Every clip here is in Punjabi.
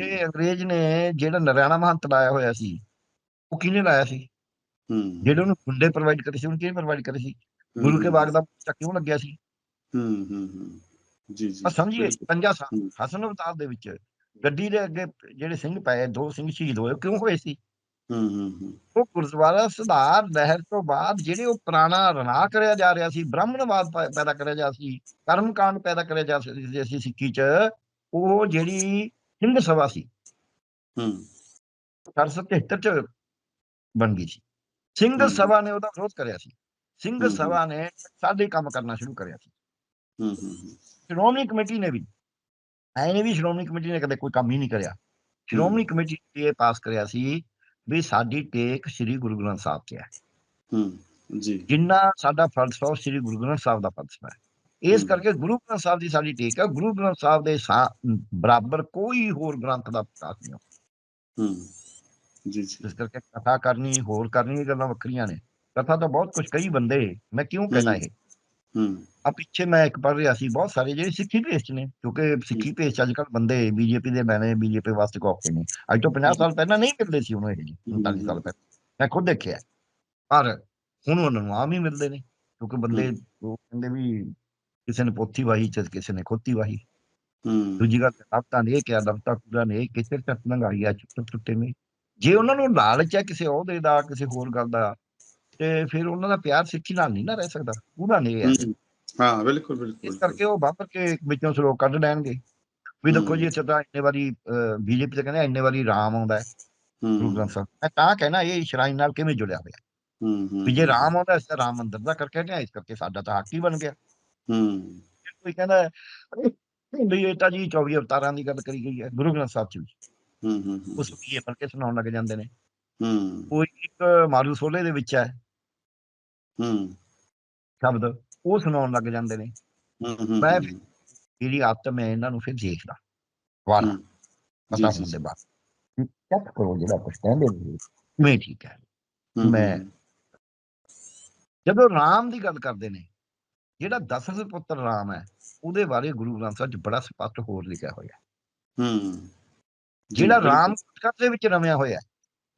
ਤੇ ਅੰਗਰੇਜ਼ ਨੇ ਜਿਹੜਾ ਨਰਿਆਣਾ ਮਹੰਤ ਲਾਇਆ ਹੋਇਆ ਸੀ ਉਹ ਕਿਹਨੇ ਲਾਇਆ ਸੀ? ਹੂੰ। ਜਿਹੜੇ ਉਹਨੂੰ ਗੁੰਡੇ ਪ੍ਰੋਵਾਈਡ ਕਰੇ ਸੀ ਉਹਨੂੰ ਕਿਹਨੇ ਪ੍ਰੋਵਾਈਡ ਕਰੇ ਸੀ? ਗੁਰੂ ਕੇ ਬਾਗ ਦਾ ਚੱਕ ਕਿਉਂ ਲੱਗਿਆ ਸੀ? ਹੂੰ ਹੂੰ ਹੂੰ। ਜੀ ਜੀ। ਸਮਝੀਏ। ਪੰਜਾ ਸਾਲ ਹੂੰ। ਹਸਨ ਅਵਤਾਰ ਦੇ ਵਿੱਚ ਗੱਡੀ ਦੇ ਅੱਗੇ ਜਿਹੜੇ ਸਿੰਘ ਪਏ ਦੋ ਸਿੰਘ ਸ਼ਹੀਦ ਹੋਏ ਕਿਉਂ ਹੋਏ ਸੀ? ਹੂੰ ਹੂੰ ਉਹ ਗੁਰਦੁਆਰਾ ਸੁਧਾਰ ਲਹਿਰ ਤੋਂ ਬਾਅਦ ਜਿਹੜੇ ਉਹ ਪੁਰਾਣਾ ਰਣਾ ਕਰਿਆ ਜਾ ਰਿਹਾ ਸੀ ਬ੍ਰਾਹਮਣਵਾਦ ਪੈਦਾ ਕਰਿਆ ਜਾ ਸੀ ਕਰਮਕਾਂਡ ਪੈਦਾ ਕਰਿਆ ਜਾ ਸੀ ਸਿੱਖੀ ਚ ਉਹ ਜਿਹੜੀ ਸਿੰਘ ਸਭਾ ਸੀ ਹੂੰ 1873 ਚ ਬਣ ਗਈ ਸੀ ਸਿੰਘ। ਸਭਾ ਨੇ ਉਹਦਾ ਵਿਰੋਧ ਕਰਿਆ ਸੀ ਸਿੰਘ। ਸਭਾ ਨੇ ਸਾਡੇ ਕੰਮ ਕਰਨਾ ਸ਼ੁਰੂ ਕਰਿਆ ਸੀ ਹੂੰ ਹੂੰ ਸ਼੍ਰੋਮਣੀ ਕਮੇਟੀ ਨੇ ਵੀ ਐ ਨਹੀਂ ਵੀ ਸ਼੍ਰੋਮਣੀ ਕਮੇਟੀ ਨੇ ਕਦੇ ਕੋਈ ਕੰਮ ਹੀ ਨਹੀਂ ਕਰਿਆ ਸ਼੍ਰੋਮਣੀ ਕਮੇਟੀ ਨੇ ਇਹ ਪਾਸ ਕਰਿਆ ਸੀ ਵੀ ਸਾਡੀ ਟੇਕ ਸ੍ਰੀ ਗੁਰੂ ਗ੍ਰੰਥ ਸਾਹਿਬ ਤੇ ਹੈ ਹੂੰ ਜੀ ਜਿੰਨਾ ਸਾਡਾ ਫਲਸਫਾ ਸ੍ਰੀ ਗੁਰੂ ਗ੍ਰੰਥ ਸਾਹਿਬ ਦਾ ਫਲਸਫਾ ਹੈ ਇਸ। ਕਰਕੇ ਗੁਰੂ ਗ੍ਰੰਥ ਸਾਹਿਬ ਦੀ ਸਾਡੀ ਟੇਕ ਹੈ। ਗੁਰੂ ਗ੍ਰੰਥ ਸਾਹਿਬ ਦੇ ਬਰਾਬਰ ਕੋਈ ਹੋਰ ਗ੍ਰੰਥ ਦਾ ਪ੍ਰਕਾਸ਼ ਨਹੀਂ। ਹੂੰ। ਜੀ ਜੀ। ਇਸ ਕਰਕੇ ਕਥਾ ਕਰਨੀ ਹੋਰ ਕਰਨੀ ਗੱਲਾਂ ਵੱਖਰੀਆਂ ਨੇ। ਕਥਾ ਤਾਂ ਬਹੁਤ ਕੁਝ ਕਈ ਬੰਦੇ ਮੈਂ ਕਿਉਂ ਕਹਿਣਾ ਇਹ? ਹੂੰ। ਆ ਪਿੱਛੇ ਮੈਂ ਇੱਕ ਪੜ੍ਹ ਰਿਹਾ ਸੀ ਬਹੁਤ ਸਾਰੇ ਜਿਹੜੇ ਸਿੱਖੀ ਭੇਸ ਨੇ ਕਿਉਂਕਿ ਸਿੱਖੀ ਭੇਸ ਅੱਜ ਕੱਲ੍ਹ ਬੰਦੇ ਬੀਜੇਪੀ ਦੇ ਬਣੇ ਬੀਜੇਪੀ ਵਾਸਤੇ ਕੋਫਤੇ ਨੇ। ਅੱਜ ਤੋਂ 50 ਸਾਲ ਪਹਿਲਾਂ ਨਹੀਂ ਮਿਲਦੇ ਸੀ ਉਹਨੂੰ ਇਹ ਜੀ 39 ਸਾਲ ਪਹਿਲਾਂ। ਮੈਂ ਖੁਦ ਦੇਖਿਆ। ਪਰ ਹੁਣ ਉਹਨਾਂ ਨੂੰ ਆਮ ਹੀ ਮਿਲਦੇ ਨੇ ਕਿਉਂਕਿ ਬੰਦੇ ਉਹ ਕਹਿੰਦੇ ਵੀ ਕਿਸੇ ਨੇ ਪੋਥੀ ਵਾਹੀ ਚ ਕਿਸੇ ਨੇ ਖੋਤੀ ਵਾਹੀ। ਹੂੰ। ਦੂਜੀ ਗੱਲ ਦਫਤਾਂ ਨੇ ਇਹ ਕਿਹਾ ਦਫਤਾ ਪੂਰਾ ਨੇ ਕਿਸੇ ਤੱਕ ਲੰਗਾਈ ਆ ਚੁੱਟ ਟੁੱਟੇ ਨੇ। ਜੇ ਉਹਨਾਂ ਨੂੰ ਲਾਲਚ ਹੈ ਕਿਸੇ ਅਹੁਦੇ ਦਾ ਕਿਸੇ ਹੋਰ ਗੱਲ ਦਾ ਤੇ ਫਿਰ ਉਹਨਾਂ ਦਾ ਪਿਆਰ ਸਿੱਖੀ ਨਾਲ ਨਹੀਂ ਨਾ ਰਹਿ ਸਕਦਾ। ਉਹਨਾਂ ਨੇ ਹੈ ਬਿਲਕੁਲ ਬਿਲਕੁਲ ਇਸ ਕਰਕੇ ਉਹ ਵਾਪਰ ਕੇ ਵਿੱਚੋਂ ਸਰੋਕ ਕੱਢ ਲੈਣਗੇ। ਵੀ ਦੇਖੋ ਜੀ। ਇੱਥੇ ਤਾਂ ਇੰਨੇ ਵਾਰੀ ਬੀਜੇਪੀ ਤੇ ਕਹਿੰਦੇ ਇੰਨੇ ਵਾਰੀ ਰਾਮ ਆਉਂਦਾ ਹੈ। ਗੁਰੂ ਗ੍ਰੰਥ ਸਾਹਿਬ। ਮੈਂ ਤਾਂ ਕਹਿਣਾ ਇਹ ਸ਼ਰਾइन ਨਾਲ ਕਿਵੇਂ ਜੁੜਿਆ ਹੋਇਆ? ਹੂੰ ਹੂੰ ਵੀ ਜੇ ਰਾਮ ਆਉਂਦਾ ਇਸ ਰਾਮ ਮੰਦਿਰ ਦਾ ਕਰਕੇ ਨੇ ਇਸ ਕਰਕੇ ਸਾਡਾ ਤਾਂ ਹੱਕ ਹੀ ਬਣ ਗਿਆ। ਹੂੰ। ਕੋਈ ਕਹਿੰਦਾ ਵੀ ਇਹ ਤਾਂ ਜੀ 24 ਅਵਤਾਰਾਂ ਦੀ ਗੱਲ ਕਰੀ ਗਈ ਹੈ ਗੁਰੂ ਗ੍ਰੰਥ ਸਾਹਿਬ ਚ ਵੀ ਹੂੰ ਹੂੰ ਹੂੰ। ਉਸ ਕੀ ਇਹ ਪੜ੍ਹ ਕੇ ਸੁਣਾਉਣ ਲੱਗ ਜਾਂਦੇ ਨੇ। ਹੂੰ। ਕੋਈ ਇੱਕ ਮਾਰੂ ਸੋਲੇ ਦੇ ਵਿੱਚ ਹੈ। ਹੂੰ। ਸ਼ਬਦ ਉਹ ਸੁਣਾਉਣ ਲੱਗ ਜਾਂਦੇ ਨੇ। ਹੂੰ ਹੂੰ ਮੈਂ ਜਿਹੜੀ ਆਦਤ ਮੈਂ ਇਹਨਾਂ ਨੂੰ ਫਿਰ ਦੇਖਦਾ। ਵਾਲਾ ਹੂੰ। ਪਤਾ ਜੀ, ਜੀ, ਹੋਣ ਦੇ ਬਾਅਦ। ਚੈੱਕ ਕਰੋ ਜਿਹੜਾ ਕੁਝ ਕਹਿੰਦੇ ਨੇ। ਮੈਂ ਠੀਕ ਹੈ। ਹੂੰ, ਮੈਂ- ਹੂੰ, ਜਦੋਂ ਰਾਮ ਦੀ ਗੱਲ ਕਰਦੇ ਨੇ ਜਿਹੜਾ ਦਸ਼ਰਥ ਪੁੱਤਰ ਰਾਮ ਹੈ ਉਹਦੇ ਬਾਰੇ ਗੁਰੂ ਗ੍ਰੰਥ ਸਾਹਿਬ 'ਚ ਬੜਾ ਸਪਸ਼ਟ ਹੋਰ ਲਿਖਿਆ ਹੋਇਆ। ਹੈ। ਹੂੰ ਜੀ, ਜਿਹੜਾ। ਰਾਮ ਕਥਾ ਦੇ ਵਿੱਚ ਰਮਿਆ ਹੋਇਆ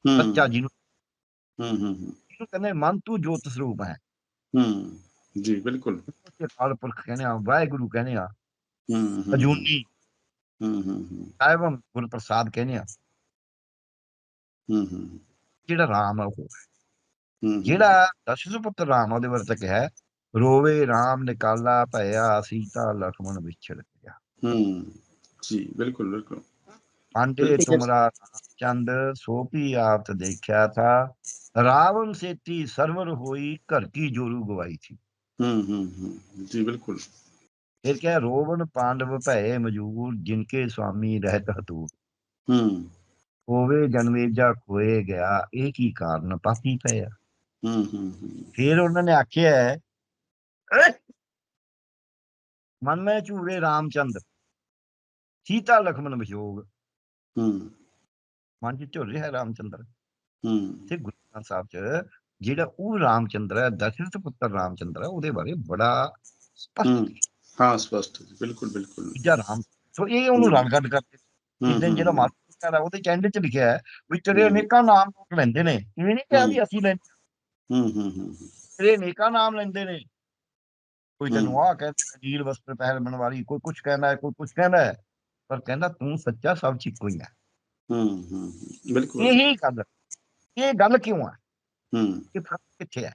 ਸੱਚਾ ਜਿਹਨੂੰ ਹੂੰ ਹੂੰ ਹੂੰ, ਜਿਹਨੂੰ ਕਹਿੰਦੇ ਮਨ ਤੂੰ ਜੋਤ ਸਰੂਪ ਹੈ। ਹੂੰ। ਜੀ ਬਿਲਕੁਲ। ਅਕਾਲ ਪੁਰਖ ਕਹਿੰਦੇ ਆ ਵਾਹਿਗੁਰੂ ਕਹਿੰਦੇ ਆ ਹੂੰ ਹੂੰ, ਅਜੂਨੀ ਹੂੰ ਹੂੰ ਹੂੰ, ਸਾਹਿਬਮ ਗੁਰ ਪ੍ਰਸਾਦ ਕਹਿੰਦੇ ਆ। ਹੂੰ ਹੂੰ। ਜਿਹੜਾ ਰਾਮ ਹੈ ਉਹ ਜਿਹੜਾ ਦਸ਼ਰਥ ਪੁੱਤਰ ਰਾਮ ਆ, ਉਹਦੇ ਕਿਹਾ ਹੈ, ਰੋਵੇ ਰਾਮ ਨਿਕਾਲਾ ਭਇਆ ਸੀਤਾ ਲਖਮਣ ਵਿਛੜ ਗਿਆ। ਹੂੰ ਜੀ ਬਿਲਕੁਲ ਬਿਲਕੁਲ। ਪਾਂਡੇ ਬਿਲਕੁਲ। ਤੁਮਰਾ ਚੰਦ ਸੋਪੀ ਆਪਤ ਦੇਖਿਆ ਥਾ। ਰਾਵਣ ਸੇਤੀ ਸਰਵਰ ਹੋਈ ਘਰ ਕੀ ਜੋਰੂ ਗਵਾਈ ਥੀ। ਹੂੰ ਹੂੰ ਹੂੰ ਜੀ ਬਿਲकुल ਫਿਰ ਕਿਹਾ ਰੋਵਣ ਪਾਂਡਵ ਭਏ ਮਜੂਰ ਜਿਨਕੇ ਸੁਆਮੀ ਰਹਿਤ ਹਤੂਰ। ਹੂੰ। ਹੋਵੇ ਜਨਵੇਜਾ ਖੋਏ ਗਿਆ ਇਹ ਕੀ ਕਾਰਨ ਪਾਪੀ ਪਿਆ ਹੂੰ ਹੂੰ। ਫਿਰ ਉਹਨਾਂ ਨੇ ਆਖਿਆ ਮਨ ਮੈਂ ਝੂਰੇ ਰਾਮਚੰਦ। ਸੀਤਾ ਲਖਮਣ ਵਿਜੋਗ ਹੂੰ। ਮਨ ਚ ਝੁਰ ਰਿਹਾ ਰਾਮਚੰਦਰ। ਹੂੰ। ਤੇ ਗੁਰੂ ਗ੍ਰੰਥ ਸਾਹਿਬ ਚ ਜਿਹੜਾ ਉਹ ਰਾਮਚੰਦਰ ਹੈ ਦਸ਼ਰਥ ਪੁੱਤਰ ਰਾਮਚੰਦਰ ਹੈ ਉਹਦੇ ਬਾਰੇ ਬੜਾ ਸਪਸ਼ਟ ਹੂੰ। ਸਪਸ਼ਟ ਬਿਲਕੁਲ ਬਿਲकुल ਦੂਜਾ ਰਾਮ ਸੋ ਇਹ ਉਹਨੂੰ ਕਰਕੇ ਹੂੰ, ਜਿੱਦਾਂ ਜਿਹੜਾ ਮਾਸਟਰ ਹੈ ਉਹਦੇ ਚੈਂਡ ਚ ਲਿਖਿਆ ਹੈ ਵੀ ਤੇਰੇ। ਅਨੇਕਾਂ ਨਾਮ ਲੋਕ ਲੈਂਦੇ ਨੇ। ਇਵੇਂ ਨਹੀਂ ਕਿਹਾ ਵੀ ਅਸੀਂ ਲੈਂਦੇ। ਹੂੰ ਹੂੰ ਹੂੰ। ਤੇਰੇ ਅਨੇਕਾਂ ਨਾਮ ਲੈਂਦੇ ਨੇ। ਕੋਈ। ਤੈਨੂੰ ਆਹ ਕਹਿੰਦਾ ਅਜੀਲ ਵਸਤਰ ਪਹਿਲ ਬਣਵਾਰੀ ਕੋਈ ਕੁਝ ਕਹਿੰਦਾ ਹੈ ਕੋਈ ਕੁਝ ਕਹਿੰਦਾ ਹੈ ਪਰ ਕਹਿੰਦਾ ਤੂੰ ਸੱਚਾ ਸਭ ਚ ਇੱਕੋ ਹੀ। ਹੈ ਹੂੰ ਹੂੰ ਬਿਲਕੁਲ। ਇਹੀ ਗੱਲ ਇਹ ਗੱਲ ਕਿਉਂ ਹੈ? ਹੂੰ। ਇਹ ਫ਼ਰਕ ਕਿੱਥੇ ਹੈ?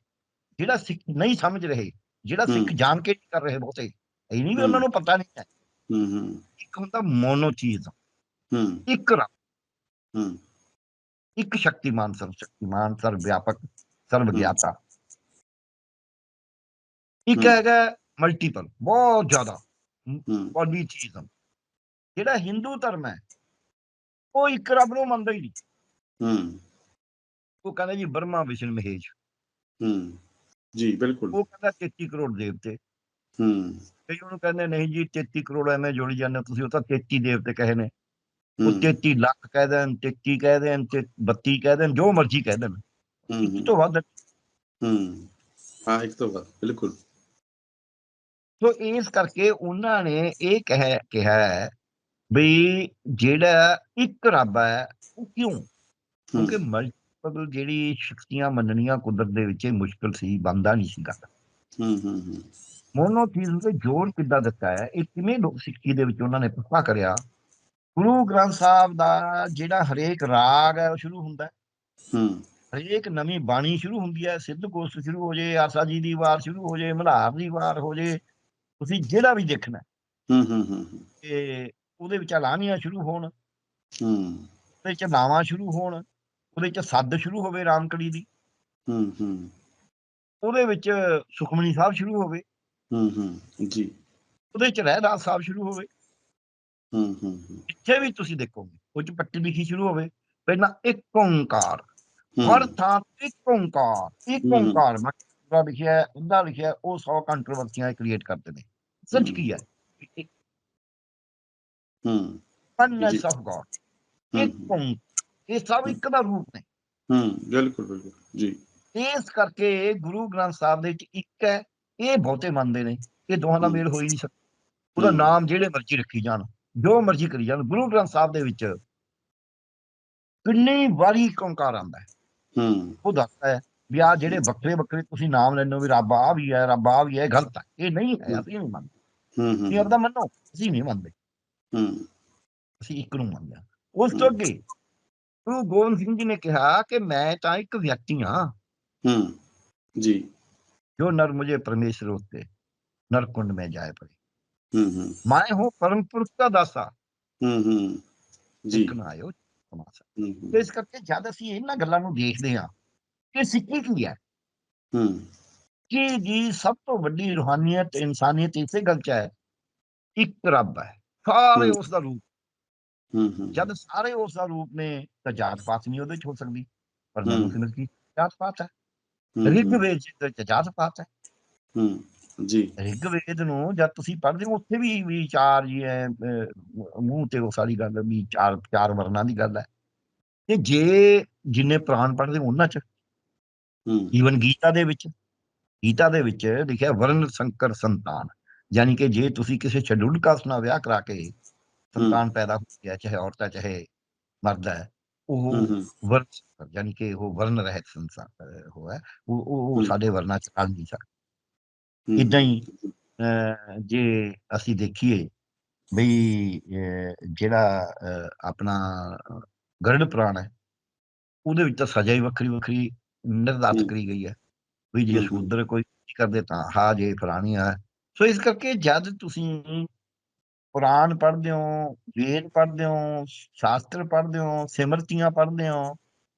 ਜਿਹੜਾ ਸਿੱਖ ਨਹੀਂ ਸਮਝ ਰਹੇ ਜਿਹੜਾ ਸਿੱਖ। ਜਾਣ ਕੇ ਨਹੀਂ ਕਰ ਰਹੇ ਬਹੁਤੇ ਇਹ ਨਹੀਂ ਵੀ। ਉਹਨਾਂ ਨੂੰ ਪਤਾ ਨਹੀਂ ਹੈ। ਹੂੰ ਹੂੰ। ਇੱਕ ਹੁੰਦਾ ਮੋਨੋਥੀਜ਼ਮ ਹੂੰ। ਇੱਕ ਰੱਬ। ਹੂੰ। ਇੱਕ ਸ਼ਕਤੀਮਾਨ ਸਰਵ ਸ਼ਕਤੀਮਾਨ ਸਰਵ ਵਿਆਪਕ ਸਰਵ। ਗਿਆਤਾ। ਇੱਕ। ਹੈਗਾ ਮਲਟੀਪਲ ਬਹੁਤ ਜ਼ਿਆਦਾ। ਹੂੰ। ਪੋਲੀਥੀਜ਼ਮ ਜਿਹੜਾ ਹਿੰਦੂ ਧਰਮ ਹੈ ਉਹ ਇੱਕ ਰੱਬ ਨੂੰ ਮੰਨਦਾ ਹੀ ਨਹੀਂ। ਹੂੰ। ਉਹ ਕਹਿੰਦਾ ਜੀ ਬਰਮਾ ਵਿਸ਼ਨ ਮਹੇਸ਼। ਹੂੰ। ਜੀ ਬਿਲਕੁਲ। ਉਹ ਕਹਿੰਦਾ 33 ਕਰੋੜ ਦੇਵਤੇ। ਹੂੰ। ਕਈ ਉਹਨੂੰ ਕਹਿੰਦੇ ਨਹੀਂ ਜੀ 33 ਕਰੋੜ ਐਵੇਂ ਜੋੜੀ ਜਾਂਦੇ ਤੁਸੀਂ ਉਹ ਤਾਂ 33 ਦੇਵਤੇ ਕਹੇ ਨੇ। ਉਹ 33 ਲੱਖ ਕਹਿ ਦੇਣ 33 ਕਹਿ ਦੇਣ ਤੇ 32 ਕਹਿ ਦੇਣ ਜੋ ਮਰਜ਼ੀ ਕਹਿ ਦੇਣ। ਹੂੰ ਤੋਂ ਵੱਧ ਹੂੰ। ਹਾਂ ਇੱਕ ਤੋਂ ਬਾਅਦ ਬਿਲਕੁਲ। ਸੋ ਇਸ ਕਰਕੇ ਉਹਨਾਂ ਨੇ ਇਹ ਕਹਿ ਕਿਹਾ ਹੈ ਵੀ ਜਿਹੜਾ ਇੱਕ ਰੱਬ ਹੈ ਉਹ ਕਿਉਂ? ਕਿਉਂਕਿ ਮਲਟੀਪਲ ਜਿਹੜੀ ਸ਼ਕਤੀਆਂ ਮੰਨਣੀਆਂ ਕੁਦਰਤ ਦੇ ਵਿੱਚ ਇਹ ਮੁਸ਼ਕਲ ਸੀ ਬੰਦਾ ਨਹੀਂ ਸੀ ਕਰਦਾ ਹੂੰ ਹੂੰ ਹੂੰ। ਮੋਨੋਥੀਜ਼ਮ ਤੇ ਜੋਰ ਕਿੱਦਾਂ ਦਿੱਤਾ ਹੈ? ਇਹ ਕਿਵੇਂ ਲੋਕ ਸਿੱਖੀ ਦੇ ਵਿੱਚ ਉਹਨਾਂ ਨੇ ਪੱਕਾ ਕਰਿਆ? ਗੁਰੂ ਗ੍ਰੰਥ ਸਾਹਿਬ ਦਾ ਜਿਹੜਾ ਹਰੇਕ ਰਾਗ ਹੈ ਉਹ ਸ਼ੁਰੂ ਹੁੰਦਾ ਹੂੰ। ਹਰੇਕ ਨਵੀਂ ਬਾਣੀ ਸ਼ੁਰੂ ਹੁੰਦੀ ਹੈ ਸਿੱਧ ਗੋਸ਼ਟ ਸ਼ੁਰੂ ਹੋ ਜੇ ਆਸਾ ਜੀ ਦੀ ਵਾਰ ਸ਼ੁਰੂ ਹੋ ਜੇ ਮਲਹਾਰ ਦੀ ਵਾਰ ਹੋ ਜੇ ਤੁਸੀਂ ਜਿਹੜਾ ਵੀ ਦੇਖਣਾ। ਹੂੰ ਹੂੰ ਹੂੰ ਤੇ ਉਹਦੇ ਵਿੱਚ ਲਾਣੀਆਂ ਸ਼ੁਰੂ ਹੋਣ। ਹੂੰ। ਉਹਦੇ ਚ ਨਾਵਾਂ ਸ਼ੁਰੂ ਹੋਣ। ਉਹਦੇ ਚ ਸੱਦ ਸ਼ੁਰੂ ਹੋਵੇ ਰਾਮਕਲੀ ਦੀ। ਹੂੰ ਹੂੰ। ਉਹਦੇ ਵਿੱਚ ਸੁਖਮਨੀ ਸਾਹਿਬ ਸ਼ੁਰੂ ਹੋਵੇ। ਹੂੰ ਹੂੰ ਜੀ। ਉਹਦੇ ਚ ਰਹਿਰਾਸ ਸਾਹਿਬ ਸ਼ੁਰੂ ਹੋਵੇ। ਹੂੰ ਜਿੱਥੇ ਵੀ ਤੁਸੀਂ ਦੇਖੋਗੇ ਉਹ ਚ ਪੱਟੀ ਲਿਖੀ ਸ਼ੁਰੂ ਹੋਵੇ। ਪਹਿਲਾਂ ਇੱਕ ਓੰਕਾਰ। ਹਰ ਥਾਂ ਇੱਕ ਓੰਕਾਰ ਇੱਕ। ਓੰਕਾਰ ਮੈਂ ਉਹਦਾ ਲਿਖਿਆ ਹੈ, ਉਹਦਾ ਲਿਖਿਆ ਉਹ 100 ਕੰਟਰੋਵਰਸੀਆਂ ਕ੍ਰੀਏਟ ਕਰਦੇ ਨੇ। ਸੱਚ ਹਮ। ਕੀ ਹੈ? ਇੱਕ ਹੂੰ। Oneness ਜੀ। of God ਹੂੰ, ਇੱਕ ਇਹ ਸਭ ਇੱਕ ਦਾ ਰੂਪ ਨੇ। ਹੂੰ ਬਿਲਕੁਲ ਬਿਲਕੁਲ ਜੀ। ਇਸ ਕਰਕੇ ਗੁਰੂ ਗ੍ਰੰਥ ਸਾਹਿਬ ਦੇ ਵਿੱਚ ਇੱਕ ਹੈ ਇਹ ਬਹੁਤੇ ਮੰਨਦੇ ਨੇ ਇਹ ਦੋਹਾਂ ਦਾ ਹਮ। ਮੇਲ ਹੋ। ਹੀ ਨਹੀਂ ਸਕਦਾ। ਉਹਦਾ ਹਮ। ਨਾਮ ਜਿਹੜੇ ਮਰਜ਼ੀ ਰੱਖੀ ਜਾਣ ਜੋ ਮਰਜ਼ੀ ਕਰੀ ਜਾਣ ਗੁਰੂ ਗ੍ਰੰਥ ਸਾਹਿਬ ਦੇ ਵਿੱਚ ਕਿੰਨੀ ਵਾਰੀ ਇੱਕ ਓੰਕਾਰ ਆਉਂਦਾ ਹੈ। ਹੂੰ। ਉਹ ਦੱਸਦਾ ਹੈ ਵੀ ਆ ਜਿਹੜੇ ਵੱਖਰੇ ਵੱਖਰੇ ਤੁਸੀਂ ਨਾਮ ਲੈਂਦੇ ਹੋ ਵੀ ਰੱਬ ਆ ਵੀ ਹੈ ਰੱਬ ਆ ਵੀ ਹੈ ਗਲਤ ਹੈ। ਇਹ ਨਹੀਂ ਹੈ ਅਸੀਂ ਨਹੀਂ ਮੰਨਦੇ। ਹੂੰ ਹੂੰ। ਇਹ ਆਪਦਾ ਮੰਨੋ ਅਸੀਂ ਨਹੀਂ ਮੰਨਦੇ। ਹੂੰ। ਅਸੀਂ ਇੱਕ ਨੂੰ ਮੰਨਦੇ ਉਸ ਤੋਂ ਅੱਗੇ ਗੁਰੂ ਗੋਬਿੰਦ ਸਿੰਘ ਜੀ ਨੇ ਕਿਹਾ ਕਿ ਮੈਂ ਤਾਂ ਇੱਕ ਵਿਅਕਤੀ ਹਾਂ। ਹੂੰ ਜੀ। ਜੋ ਨਰ ਮੁਝੇ ਪਰਮੇਸ਼ਰ ਉਤੇ ਨਰਕੁੰਡ ਮੈਂ ਜਾਏ ਪਈ ਹੂੰ ਹੂੰ। ਮੈਂ ਹੂੰ ਪਰਮਪੁਰਖ ਦਾ ਦਾਸਾ। ਹੂੰ ਹੂੰ। ਜੀ। ਕਨਾਇਓ ਇਸ ਕਰਕੇ ਜਦ ਅਸੀਂ ਇਹਨਾਂ ਗੱਲਾਂ ਨੂੰ ਦੇਖਦੇ ਹਾਂ ਕਿ ਸਿੱਖੀ ਕੀ ਹੈ? ਹੂੰ। ਕਿ ਜੀ ਸਭ ਤੋਂ ਵੱਡੀ ਰੂਹਾਨੀਅਤ ਇਨਸਾਨੀਅਤ ਇਸੇ ਗੱਲ ਚ ਹੈ ਇੱਕ ਰੱਬ ਹੈ ਸਾਰੇ। ਉਸ ਦਾ ਰੂਪ। ਹੂੰ ਹੂੰ ਜਦ ਸਾਰੇ ਉਸ ਦਾ ਰੂਪ ਨੇ ਤਾਂ ਜਾਤ ਪਾਤ ਨਹੀਂ ਉਹਦੇ ਚ ਹੋ ਸਕਦੀ ਪਰ ਹਮ। ਮੈਨੂੰ ਸਮਝ ਕੀ ਜਾਤ ਪਾਤ ਹੈ ਰਿਗ ਵੇਦ ਚ ਜਾਤ ਪਾਤ ਹੈ। ਹੂੰ ਜੀ। ਰਿਗ ਵੇਦ ਨੂੰ ਜਦ ਤੁਸੀਂ ਪੜ੍ਹਦੇ ਹੋ ਉੱਥੇ ਵੀ ਵਿਚਾਰ ਜੀ ਹੈ ਮੂੰਹ ਤੇ ਉਹ ਸਾਰੀ ਗੱਲ ਵੀ ਚਾਰ ਚਾਰ ਵਰਨਾਂ ਦੀ ਗੱਲ ਹੈ। ਤੇ ਜੇ ਜਿੰਨੇ ਪ੍ਰਾਣ ਪੜ੍ਹਦੇ ਉਹਨਾਂ ਚ ਈਵਨ ਗੀਤਾ ਦੇ ਵਿੱਚ ਗੀਤਾ ਦੇ ਵਿੱਚ ਲਿਖਿਆ ਵਰਨ ਸੰਕਰ ਸੰਤਾਨ। ਯਾਨੀ ਕਿ ਜੇ ਤੁਸੀਂ ਕਿਸੇ ਸ਼ਡਿਊਲਡ ਕਾਸਟ ਨਾਲ ਵਿਆਹ ਕਰਾ ਕੇ ਸੰਤਾਨ ਪੈਦਾ ਹੁੰਦੀ ਹੈ ਚਾਹੇ ਔਰਤ ਚਾਹੇ ਮਰਦ ਹੈ ਉਹ ਵਰਨ ਯਾਨੀ ਕਿ ਉਹ ਵਰਨ ਰਹਿਤ ਸੰਸਾਰ ਅਹ, ਉਹ ਉਹ। ਸਾਡੇ ਵਰਨਾਂ ਚ ਰਲ ਨਹੀਂ ਸਕਦਾ। ਇਦਾਂ ਹੀ ਜੇ ਅਸੀਂ ਦੇਖੀਏ ਬਈ ਜਿਹੜਾ ਆਪਣਾ ਗਰੜ ਪ੍ਰਾਣ ਹੈ ਉਹਦੇ ਵਿੱਚ ਤਾਂ ਸਜ਼ਾ ਹੀ ਵੱਖਰੀ ਵੱਖਰੀ ਨਿਰਧਾਰਤ ਹਮ। ਕਰੀ ਗਈ ਹੈ ਵੀ ਜੇ। ਸ਼ੂਦਰ ਕੋਈ ਕਰਦੇ ਤਾਂ ਹਾਂ ਜੇ ਫਲਾਣੀ ਆ ਸੋ ਇਸ ਕਰਕੇ ਜਦ ਤੁਸੀਂ ਪੁਰਾਣ ਪੜ੍ਹਦੇ ਹੋ ਵੇਦ ਪੜ੍ਹਦੇ ਹੋ ਸ਼ਾਸਤਰ ਪੜ੍ਹਦੇ ਹੋ ਸਿਮਰਤੀਆਂ ਪੜ੍ਹਦੇ ਹੋ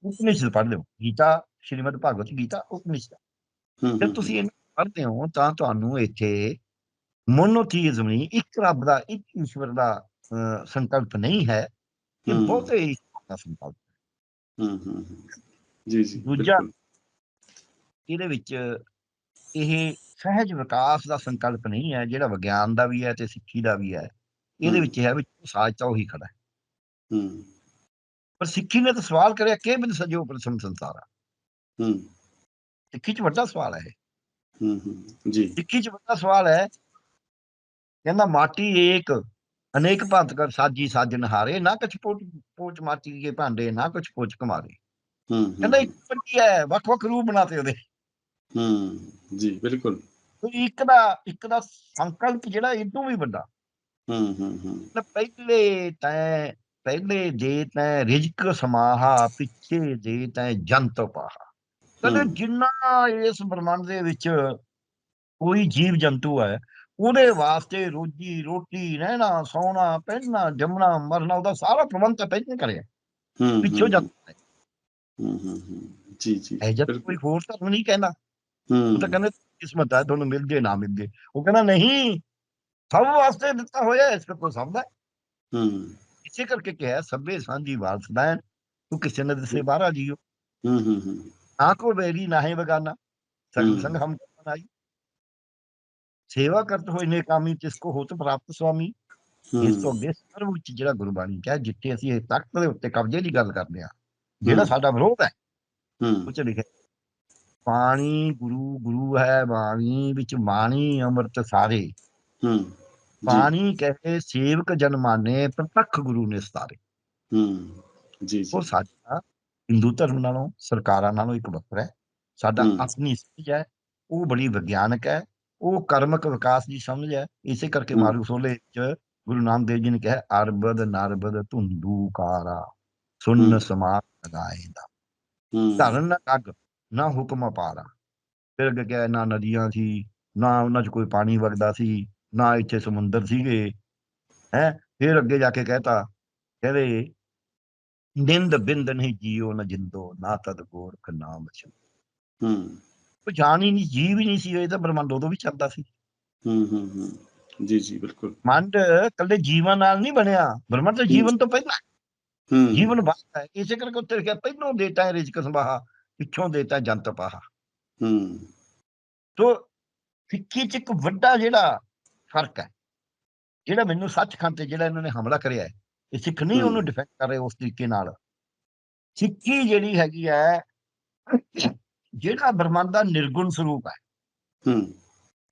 ਉਪਨਿਸ਼ਦ ਪੜ੍ਹਦੇ ਹੋ ਗੀਤਾ ਸ਼੍ਰੀਮਦ ਭਾਗਵਤ ਗੀਤਾ ਉਪਨਿਸ਼ਦ ਜਦ ਤੁਸੀਂ ਇਹਨੂੰ ਪੜ੍ਹਦੇ ਹੋ ਤਾਂ ਤੁਹਾਨੂੰ ਇੱਥੇ ਮੋਨੋਥੀਜ਼ਮ ਨਹੀਂ ਇੱਕ ਰੱਬ ਦਾ ਇੱਕ ਈਸ਼ਵਰ ਦਾ ਸੰਕਲਪ ਨਹੀਂ ਹੈ ਕਿ ਹਮ। ਬਹੁਤੇ ਈਸ਼ਵਰ ਦਾ ਸੰਕਲਪ ਹੂੰ ਹੂੰ। ਜੀ ਜੀ ਦੂਜਾ-। ਇਹਦੇ ਵਿੱਚ ਇਹ ਸਹਿਜ ਵਿਕਾਸ ਦਾ ਸੰਕਲਪ ਨਹੀਂ ਹੈ ਜਿਹੜਾ ਵਿਗਿਆਨ ਦਾ ਵੀ ਹੈ ਤੇ ਸਿੱਖੀ ਦਾ ਵੀ ਹੈ। ਇਹਦੇ। ਵਿੱਚ ਹੈ ਵੀ ਸਾਜ ਤਾਂ ਉਹੀ ਖੜਾ ਹੈ। ਹੂੰ। ਪਰ ਸਿੱਖੀ ਨੇ ਤਾਂ ਸਵਾਲ ਕਰਿਆ ਕਿ ਬਿਨ ਸਜੋ ਪ੍ਰਸਮ ਸੰਸਾਰਾ ਹੂੰ। ਸਿੱਖੀ 'ਚ ਵੱਡਾ ਸਵਾਲ ਹੈ ਇਹ। ਹੂੰ ਹੂੰ ਜੀ। ਸਿੱਖੀ 'ਚ ਵੱਡਾ ਸਵਾਲ ਹੈ ਕਹਿੰਦਾ ਮਾਟੀ ਏਕ ਅਨੇਕ ਭੰਤ ਕਰ ਸਾਜੀ ਸਾਜਨ ਹਾਰੇ ਨਾ ਕੁਛ ਪੋਚ ਪੋਚ ਮਾਟੀ ਕੇ ਭਾਂਡੇ ਨਾ ਕੁਛ ਪੋਚ ਕਮਾਰੇ। ਹੂੰ ਕਹਿੰਦਾ ਇੱਕ ਪੰਡੀ ਹੈ ਵੱਖ ਵੱਖ ਰੂਪ ਬਣਾਤੇ ਉਹਦੇ। ਹੂੰ ਜੀ ਬਿਲਕੁਲ। ਇੱਕ ਦਾ ਇੱਕ ਦਾ ਸੰਕਲਪ ਜਿਹੜਾ ਇਹ ਤੋਂ ਵੀ ਵੱਡਾ ਹੂੰ ਹੂੰ ਹੂੰ। ਪਹਿਲੇ ਤੈ ਪਹਿਲੇ ਦੇ ਤੈ ਰਿਜਕ ਸਮਾਹਾ ਪਿੱਛੇ ਦੇ ਤੈ ਜੰਤ ਪਾਹਾ ਕਹਿੰਦੇ। ਜਿੰਨਾ ਇਸ ਬ੍ਰਹਮੰਡ ਦੇ ਵਿੱਚ ਕੋਈ ਜੀਵ ਜੰਤੂ ਹੈ ਉਹਦੇ ਵਾਸਤੇ ਰੋਜੀ ਰੋਟੀ ਰਹਿਣਾ ਸੌਣਾ ਪਹਿਨਣਾ ਜੰਮਣਾ ਮਰਨਾ ਉਹਦਾ ਸਾਰਾ ਪ੍ਰਬੰਧ ਤਾਂ ਪਹਿਲਾਂ ਹੀ ਕਰਿਆ। ਹੂੰ ਪਿੱਛੋਂ ਜੰਤ ਹੂੰ। ਹੂੰ ਹੂੰ ਜੀ ਜੀ ਹੈ ਜਦ। ਕੋਈ ਹੋਰ ਧਰਮ ਨਹੀਂ ਕਹਿੰਦਾ। ਉਹ ਤਾਂ ਕਹਿੰਦੇ ਕਿਸਮਤ ਹੈ ਤੁਹਾਨੂੰ ਮਿਲ ਜੇ ਨਾ ਮਿਲ ਜੇ। ਉਹ ਕਹਿੰਦਾ ਨਹੀਂ ਸਭ ਵਾਸਤੇ ਦਿੱਤਾ ਹੋਇਆ ਇਸ ਤੋਂ ਸਭ ਦਾ ਹੂੰ। ਇਸੇ ਕਰਕੇ ਕਿਹਾ ਸਭੇ ਸਾਂਝੀ ਵਾਰਸਦਾ ਤੂੰ ਕਿਸੇ ਨੇ ਦਿਸੇ ਬਾਹਰਾ ਜੀਓ। ਹੂੰ ਹੂੰ ਹੂੰ। ਨਾ ਕੋ ਬੈਰੀ ਨਾ ਹੈ ਬਗਾਨਾ। ਸੰਗ। ਸੰਗ ਹਮ ਬਣਾਈ। ਸੇਵਾ ਕਰਤ ਹੋਏ ਨੇ ਕਾਮੀ ਤਿਸ ਕੋ ਹੋਤ ਪ੍ਰਾਪਤ ਸੁਆਮੀ। ਇਸ ਤੋਂ ਅੱਗੇ ਸਰਵ ਉੱਚ ਜਿਹੜਾ ਗੁਰਬਾਣੀ ਚ ਹੈ ਜਿੱਥੇ ਅਸੀਂ ਇਹ ਤਖਤ ਦੇ ਉੱਤੇ ਕਬਜ਼ੇ ਦੀ ਗੱਲ ਕਰਦੇ ਆ ਜਿਹੜਾ। ਸਾਡਾ ਵਿਰੋਧ ਹੈ। ਹੂੰ। ਉਹ ਚ ਲਿਖਿਆ ਪਾਣੀ ਗੁਰੂ ਗੁਰੂ ਹੈ ਬਾਣੀ ਵਿੱਚ ਬਾਣੀ ਅੰਮ੍ਰਿਤ ਸਾਰੇ। ਹੂੰ ਪਾਣੀ ਕਹੇ ਸੇਵਕ ਜਨ ਮਾਨੇ ਪ੍ਰਤੱਖ ਗੁਰੂ ਨੇ ਸਤਾਰੇ ਹੂੰ ਜੀ ਜੀ। ਉਹ ਸਾਡਾ ਹਿੰਦੂ ਧਰਮ ਨਾਲੋਂ ਸਰਕਾਰਾਂ ਨਾਲੋਂ ਇੱਕ ਵੱਖਰਾ ਹੈ। ਸਾਡਾ। ਆਪਣੀ ਸਮਝ ਹੈ ਉਹ ਬੜੀ ਵਿਗਿਆਨਕ ਹੈ ਉਹ ਕਰਮਕ ਵਿਕਾਸ ਦੀ ਸਮਝ ਹੈ। ਇਸੇ ਕਰਕੇ। ਮਾਰੂ ਸੋਲੇ ਚ ਗੁਰੂ ਨਾਨਕ ਦੇਵ ਜੀ ਨੇ ਕਿਹਾ ਅਰਬਦ ਨਰਬਦ ਧੁੰਦੂ ਕਾਰਾ ਸੁਨ। ਸਮਾਤ ਲਗਾਏ ਦਾ। ਹੂੰ। ਧਰਨ ਨਾ ਅੱਗ ਨਾ ਹੁਕਮ ਅਪਾਰਾ। ਫਿਰ ਅੱਗੇ ਕਿਹਾ ਨਾ ਨਦੀਆਂ ਸੀ ਨਾ ਉਹਨਾਂ 'ਚ ਕੋਈ ਪਾਣੀ ਵਗਦਾ ਸੀ ਨਾ ਇੱਥੇ ਸਮੁੰਦਰ ਸੀਗੇ। ਹੈ? ਫਿਰ ਅੱਗੇ ਜਾ ਕੇ ਕਹਤਾ ਕਹਿੰਦੇ ਨਿੰਦ ਬਿੰਦ ਨਹੀਂ ਜੀਓ ਨ ਜਿੰਦੋ ਨਾ ਤਦ ਗੋਰਖ ਨਾਮ ਛ ਹੂੰ। ਕੋਈ ਜਾਨ ਹੀ ਨਹੀਂ ਜੀਵ ਹੀ ਨਹੀਂ ਸੀ ਇਹ ਤਾਂ ਬ੍ਰਹਮੰਡ ਉਦੋਂ ਵੀ ਚੱਲਦਾ ਸੀ। ਹੂੰ ਹੂੰ ਹੂੰ। ਜੀ ਜੀ ਬਿਲਕੁਲ। ਮੰਡ ਕੱਲੇ ਜੀਵਨ ਨਾਲ ਨਹੀਂ ਬਣਿਆ। ਬ੍ਰਹਮੰਡ ਤਾਂ ਜੀਵਨ ਤੋਂ ਪਹਿਲਾਂ। ਹੂੰ। ਜੀਵਨ ਬਾਅਦ ਹੈ। ਇਸੇ ਕਰਕੇ ਉੱਤੇ ਲਿਖਿਆ ਪਹਿਲੋਂ ਦੇਤਾ ਹੈ ਰਿਜ਼ਕ ਸੰਭਾਹਾ ਪਿੱਛੋਂ ਦੇਤਾ ਜੰਤ ਪਾਹਾ। ਹੂੰ। ਤੋ ਸਿੱਖੀ ਚ ਇੱਕ ਵੱਡਾ ਜਿਹੜਾ ਫ਼ਰਕ ਹੈ ਜਿਹੜਾ ਮੈਨੂੰ ਸੱਚਖੰਡ ਤੇ ਜਿਹੜਾ ਇਹਨਾਂ ਨੇ ਹਮਲਾ ਕਰਿਆ ਹੈ ਇਹ ਸਿੱਖ ਨਹੀਂ। ਉਹਨੂੰ ਡਿਫੈਂਡ ਕਰ ਰਹੇ ਉਸ ਤਰੀਕੇ ਨਾਲ। ਸਿੱਖੀ ਜਿਹੜੀ ਹੈਗੀ ਹੈ ਜਿਹੜਾ ਬ੍ਰਹਮੰਡ ਦਾ ਨਿਰਗੁਣ ਸਰੂਪ ਹੈ ਹੂੰ।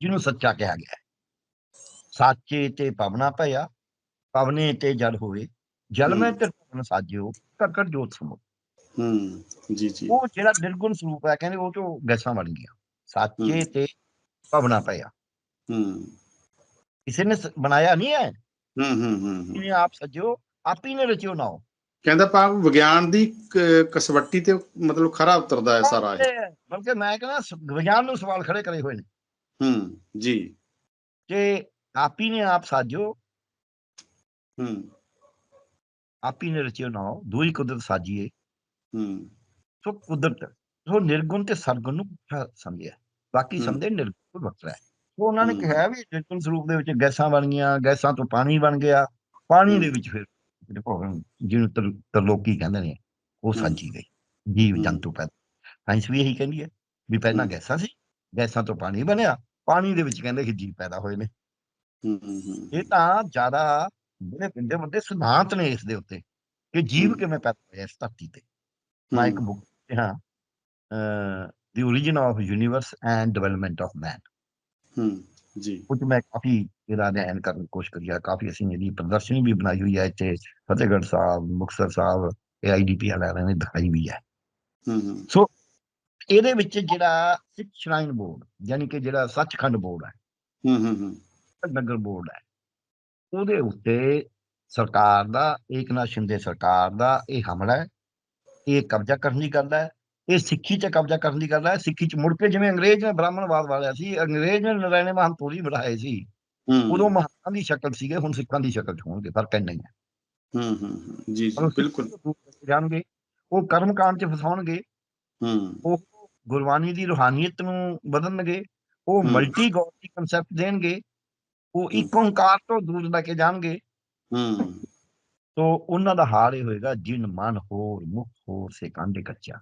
ਜਿਹਨੂੰ ਸੱਚਾ ਕਿਹਾ ਗਿਆ ਹੈ। ਸਾਚੇ ਤੇ ਪਵਨਾ ਭਇਆ ਪਵਨੇ ਤੇ ਜਲ ਹੋਵੇ ਜਲ ਮੈਂ। ਤੇ ਪਵਨ ਸਾਜਿਓ ਕਕੜ ਜੋਤ ਸਮੋ ਹੂੰ ਜੀ ਜੀ। ਉਹ ਜਿਹੜਾ ਨਿਰਗੁਣ ਸਰੂਪ ਹੈ ਕਹਿੰਦੇ ਉਹ ਚੋਂ ਗੈਸਾਂ ਬਣ ਗਈਆਂ। ਸਾਚੇ। ਤੇ ਪਵਨਾ ਭਇਆ ਹੂੰ। ਕਿਸੇ ਨੇ ਬਣਾਇਆ ਨਹੀਂ ਹੈ ਹੂੰ ਹੂੰ ਹੂੰ ਹੂੰ। ਜਿਹਨੇ ਆਪ ਸਜਿਓ ਆਪ ਹੀ ਨੇ ਰਚਿਓ ਨਾਓ। ਕਹਿੰਦਾ ਭਾਵ ਵਿਗਿਆਨ ਦੀ ਕਸਵੱਟੀ ਤੇ ਮਤਲਬ ਖਰਾ ਉਤਰਦਾ ਹੈ ਸਾਰਾ ਇਹ। ਤੇ ਬਲਕਿ ਮੈਂ ਕਹਿੰਦਾ ਵਿਗਿਆਨ ਨੂੰ ਸਵਾਲ ਖੜੇ ਕਰੇ ਹੋਏ ਨੇ। ਹੂੰ ਜੀ। ਕਿ ਆਪ ਹੀ ਨੇ ਆਪ ਸਾਜਿਓ। ਹੂੰ। ਆਪ ਹੀ ਨੇ ਰਚਿਓ ਨਾਓ। ਦੂਈ ਕੁਦਰਤ ਸਾਜੀਏ। ਹੂੰ ਸੋ ਕੁਦਰਤ ਸੋ ਨਿਰਗੁਣ ਤੇ ਸਰਗੁਣ ਨੂੰ ਸਮਝਿਆ ਬਾਕੀ। ਸਮਝੇ ਨਿਰਗੁਣ ਵੱਖਰਾ ਹੈ ਸੋ ਉਹਨਾਂ ਨੇ। ਕਿਹਾ ਵੀ ਨਿਰਗੁਣ ਸਰੂਪ ਦੇ ਵਿੱਚ ਗੈਸਾਂ ਬਣ ਗਈਆਂ ਗੈਸਾਂ ਤੋਂ ਪਾਣੀ ਬਣ ਗਿਆ ਪਾਣੀ ਦੇ। ਵਿੱਚ ਫਿਰ ਜਿਹਨੂੰ ਤਰ- ਤਰਲੋਕੀ ਕਹਿੰਦੇ ਨੇ ਉਹ। ਸਾਜੀ ਗਈ ਜੀਵ। ਜੰਤੂ ਪੈਦਾ ਸਾਇੰਸ ਵੀ ਇਹੀ ਕਹਿੰਦੀ ਹੈ ਵੀ ਪਹਿਲਾਂ। ਗੈਸਾਂ ਸੀ ਗੈਸਾਂ ਤੋਂ ਪਾਣੀ ਬਣਿਆ ਪਾਣੀ ਦੇ ਵਿੱਚ ਕਹਿੰਦੇ ਕਿ ਜੀਵ ਪੈਦਾ ਹੋਏ ਨੇ ਇਹ ਤਾਂ ਜ਼ਿਆਦਾ ਜਿਹੜੇ ਪਿੰਡੇ ਵੱਡੇ ਸਿਧਾਂਤ ਨੇ ਇਸ ਦੇ ਉੱਤੇ ਕਿ ਜੀਵ। ਕਿਵੇਂ ਪੈਦਾ ਹੋਇਆ ਇਸ ਧਰਤੀ ਤੇ ਮੈਂ ਇੱਕ ਬੁੱਕ ਹਾਂ the origin of universe and development of man ਹੂੰ ਜੀ। ਕੁਝ ਮੈਂ ਕਾਫੀ ਇਹਦਾ ਅਧਿਐਨ ਕਰਨ ਦੀ ਕੋਸ਼ਿਸ਼ ਕਰੀ ਹੈ ਕਾਫੀ ਅਸੀਂ ਇਹਦੀ ਪ੍ਰਦਰਸ਼ਨੀ ਵੀ ਬਣਾਈ ਹੋਈ ਹੈ ਇੱਥੇ। ਫਤਿਹਗੜ੍ਹ ਸਾਹਿਬ ਮੁਕਤਸਰ ਸਾਹਿਬ ਇਹ ਆਈਡੀਪੀ ਵਾਲਿਆਂ ਨੇ ਦਿਖਾਈ ਵੀ ਹੈ ਹੂੰ। ਹੂੰ ਇਹਦੇ ਵਿੱਚ ਜਿਹੜਾ ਸਿੱਖ ਸ਼ਰਾਈਨ ਬੋਰਡ ਯਾਨੀ ਕਿ ਜਿਹੜਾ ਸੱਚਖੰਡ ਬੋਰਡ ਹੈ ਹੂੰ ਹੂੰ ਹੂੰ। ਨਗਰ ਬੋਰਡ ਹੈ ਉਹਦੇ ਉੱਤੇ ਸਰਕਾਰ ਦਾ ਏਕਨਾਥ ਸ਼ਿੰਦੇ ਸਰਕਾਰ ਦਾ ਇਹ ਹਮਲਾ ਹੈ। ਇਹ ਕਬਜ਼ਾ ਕਰਨ ਦੀ ਗੱਲ ਹੈ ਇਹ ਸਿੱਖੀ 'ਚ ਕਬਜ਼ਾ ਕਰਨ ਦੀ ਗੱਲ ਹੈ ਸਿੱਖੀ 'ਚ ਮੁੜ ਕੇ ਜਿਵੇਂ ਅੰਗਰੇਜ਼ ਨੇ ਬ੍ਰਾਹਮਣਵਾਦ ਵਾਲਿਆ ਸੀ ਅੰਗਰੇਜ਼ ਨੇ ਨਰਾਇਣੇ ਮਹੰਤੋਰੀ ਬਣਾਏ ਸੀ ਉਦੋਂ ਮਹਾਨ ਦੀ ਸ਼ਕਲ ਸੀਗੇ ਹੁਣ ਸਿੱਖਾਂ ਦੀ ਸ਼ਕਲ 'ਚ ਹੋਣਗੇ ਫ਼ਰਕ ਇੰਨਾ ਹੀ ਹੈ। ਜੀ ਜੀ ਬਿਲਕੁਲ। ਜਾਣਗੇ ਉਹ ਕਰਮਕਾਂਡ 'ਚ ਫਸਾਉਣਗੇ ਹੂੰ। ਉਹ ਗੁਰਬਾਣੀ ਦੀ ਰੂਹਾਨੀਅਤ ਨੂੰ ਬਦਲਣਗੇ ਉਹ। ਮਲਟੀ ਗੋਡ ਦੀ ਕਨਸੈਪਟ ਦੇਣਗੇ ਉਹ ਇੱਕ ਓੰਕਾਰ ਤੋਂ ਦੂਰ ਲੈ ਕੇ ਜਾਣਗੇ। ਹੂੰ। ਤੋ ਉਹਨਾਂ ਦਾ ਹਾਲ ਇਹ ਹੋਏਗਾ ਜਿਨ ਮਨ ਹੋਰ ਮੁਖ ਹੋਰ ਸੇ ਕਾਂਡੇ ਕੱਚਾ।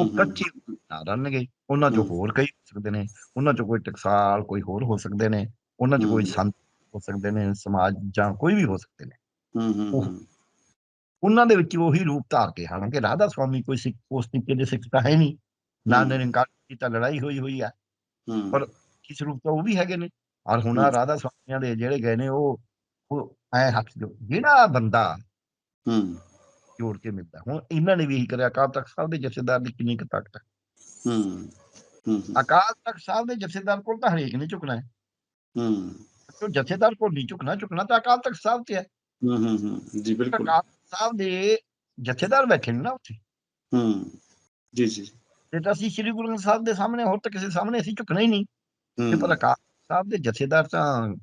ਉਹ ਕੱਚੇ ਨਾ ਰਹਿਣਗੇ ਉਹਨਾਂ ਚੋਂ। ਹੋਰ ਕਈ ਹੋ ਸਕਦੇ ਨੇ। ਉਹਨਾਂ ਚੋਂ ਕੋਈ ਟਕਸਾਲ ਕੋਈ ਹੋਰ ਹੋ ਸਕਦੇ ਨੇ। ਉਹਨਾਂ ਚ ਕੋਈ। ਸੰਤ ਹੋ ਸਕਦੇ ਨੇ ਸਮਾਜ ਜਾਂ ਕੋਈ ਵੀ ਹੋ ਸਕਦੇ ਨੇ। ਉਹਨਾਂ ਦੇ ਵਿੱਚ ਉਹੀ ਰੂਪ ਧਾਰ ਕੇ ਹਾਲਾਂਕਿ ਰਾਧਾ ਸਵਾਮੀ ਕੋਈ ਸਿੱਖ ਉਸ ਤਰੀਕੇ ਦੇ ਸਿੱਖ ਤਾਂ ਹੈ ਨਹੀਂ। ਨਾ। ਨਿਰੰਕਾਰ ਦੀ ਤਾਂ ਲੜਾਈ ਹੋਈ ਹੋਈ ਆ। ਪਰ ਕਿਸ ਰੂਪ ਤਾਂ ਉਹ ਵੀ ਹੈਗੇ ਨੇ। ਔਰ ਹੁਣ। ਰਾਧਾ ਸਵਾਮੀਆਂ ਦੇ ਜਿਹੜੇ ਗਏ ਨੇ ਉਹ ਉਹ ਐ ਹੱਥ ਜੋ ਜਿਹੜਾ ਬੰਦਾ ਹੂੰ। ਜੋੜ ਕੇ ਮਿਲਦਾ। ਹੁਣ ਇਹਨਾਂ ਨੇ ਵੀ ਇਹੀ ਕਰਿਆ ਅਕਾਲ ਤਖਤ ਸਾਹਿਬ ਦੇ ਜਥੇਦਾਰ ਦੀ ਕਿੰਨੀ ਕੁ ਤਾਕਤ ਹੈ। ਹੂੰ ਹੂੰ ਅਕਾਲ ਤਖਤ ਸਾਹਿਬ ਦੇ ਜਥੇਦਾਰ ਕੋਲ ਤਾਂ ਹਰੇਕ ਨੇ ਝੁਕਣਾ ਹੈ। ਹੂੰ। ਜੋ ਜਥੇਦਾਰ ਕੋਲ ਨਹੀਂ ਝੁਕਣਾ ਝੁਕਣਾ ਤਾਂ ਅਕਾਲ ਤਖਤ ਸਾਹਿਬ ਤੇ ਹੈ। ਹੂੰ ਹੂੰ ਹੂੰ। ਜੀ ਬਿਲਕੁਲ ਅਕਾਲ ਤਖਤ ਸਾਹਿਬ ਦੇ ਜਥੇਦਾਰ ਬੈਠੇ ਨੇ ਨਾ ਉੱਥੇ। ਹੂੰ। ਜੀ ਜੀ। ਤੇ ਤਾਂ ਅਸੀਂ ਸ੍ਰੀ ਗੁਰੂ ਗ੍ਰੰਥ ਸਾਹਿਬ ਦੇ ਸਾਹਮਣੇ ਹੋਰ ਤਾਂ ਕਿਸੇ ਸਾਹਮਣੇ ਅਸੀਂ ਝੁਕਣਾ ਹੀ ਨਹੀਂ। ਤੇ ਪਰ ਅਕਾਲ ਤਖ਼ਤ ਸਾਹਿਬ ਦੇ ਜਥੇਦਾਰ ਤਾਂ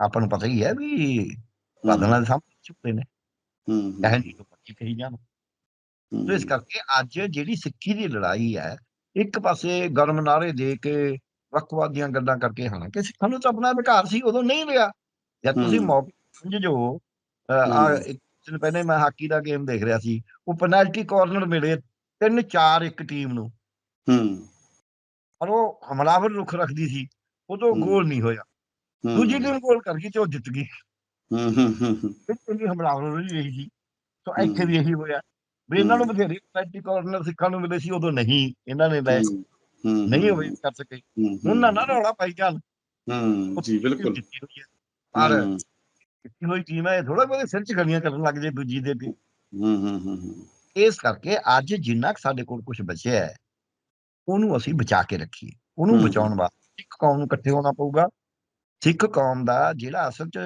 ਆਪਾਂ ਨੂੰ ਪਤਾ ਹੀ ਹੈ ਵੀ ਬਾਦਲਾਂ ਦੇ ਸਾਹਮਣੇ ਝੁਕਦੇ ਨੇ। ਹੂੰ ਚਾਹੇ ਨਹੀਂ ਪੱਕੀ ਕਹੀ ਜਾਣ। ਤੋ ਇਸ ਕਰਕੇ ਅੱਜ ਜਿਹੜੀ ਸਿੱਖੀ ਦੀ ਲੜਾਈ ਹੈ ਇੱਕ ਪਾਸੇ ਗਰਮ ਨਾਰੇ ਦੇ ਕੇ ਵੱਖਵਾਦ ਦੀਆਂ ਗੱਲਾਂ ਕਰਕੇ ਹਾਲਾਂਕਿ ਸਿੱਖਾਂ ਨੂੰ ਤਾਂ ਆਪਣਾ ਅਧਿਕਾਰ ਸੀ ਉਦੋਂ ਨਹੀਂ ਲਿਆ ਜਦ ਤੁਸੀਂ। ਮੌਕੇ ਸਮਝੋ ਹਮ। ਇੱਕ ਦਿਨ ਪਹਿਲੇ ਮੈਂ ਹਾਕੀ ਦਾ ਗੇਮ ਦੇਖ ਰਿਹਾ ਸੀ ਉਹ ਪੈਨਲਟੀ ਕਾਰਨਰ ਮਿਲੇ ਤਿੰਨ ਚਾਰ ਇੱਕ ਟੀਮ ਨੂੰ। ਹੂੰ। ਪਰ ਉਹ ਹਮਲਾਵਰ ਰੁਖ ਰੱਖਦੀ ਸੀ ਉਹ ਤੋਂ ਹਮ। ਗੋਲ ਨਹੀਂ ਹੋਇਆ। ਦੂਜੀ ਟੀਮ ਗੋਲ ਕਰ ਗਈ ਤੇ ਉਹ ਜਿੱਤ ਗਈ। ਹੂੰ ਹੂੰ ਹੂੰ ਹੂੰ। ਇੱਥੇ ਵੀ ਹਮਲਾਵਰ ਰਹੀ ਸੀ ਸੋ ਇੱਥੇ। ਵੀ ਇਹੀ ਹੋਇਆ। ਵੀ ਇਹਨਾਂ ਨੂੰ। ਬਥੇਰੇ ਪੈਨਲਟੀ ਕਾਰਨਰ ਸਿੱਖਾਂ ਨੂੰ ਮਿਲੇ ਸੀ ਉਦੋਂ ਨਹੀਂ। ਇਹਨਾਂ ਨੇ ਲੈ ਨਹੀਂ ਹੂੰ, ਹੋਏ ਕਰ ਸਕੇ। ਹੂੰ, ਉਹਨਾਂ ਨਾ ਹੂੰ, ਰੌਲਾ ਪਾਈ ਚੱਲ ਹੂੰ ਜੀ ਬਿਲਕੁਲ। ਹੋਈ ਪਰ ਕੀਤੀ ਹੋਈ ਟੀਮ ਹੈ ਥੋੜਾ ਬਹੁਤੇ ਸਿਰ 'ਚ ਗਲੀਆਂ ਕਰਨ ਲੱਗ ਜੇ ਦੂਜੀ ਦੇ ਵੀ। ਹੂੰ ਹੂੰ ਹੂੰ ਇਸ ਕਰਕੇ ਅੱਜ ਜਿੰਨਾ ਕੁ ਸਾਡੇ ਕੋਲ ਕੁਝ ਬਚਿਆ ਹੈ ਉਹਨੂੰ ਅਸੀਂ ਬਚਾ ਕੇ ਰੱਖੀਏ। ਉਹਨੂੰ। ਬਚਾਉਣ ਵਾਸਤੇ ਸਿੱਖ ਕੌਮ ਨੂੰ ਇਕੱਠੇ ਹੋਣਾ ਪਊਗਾ। ਸਿੱਖ ਕੌਮ ਦਾ ਜਿਹੜਾ ਅਸਲ 'ਚ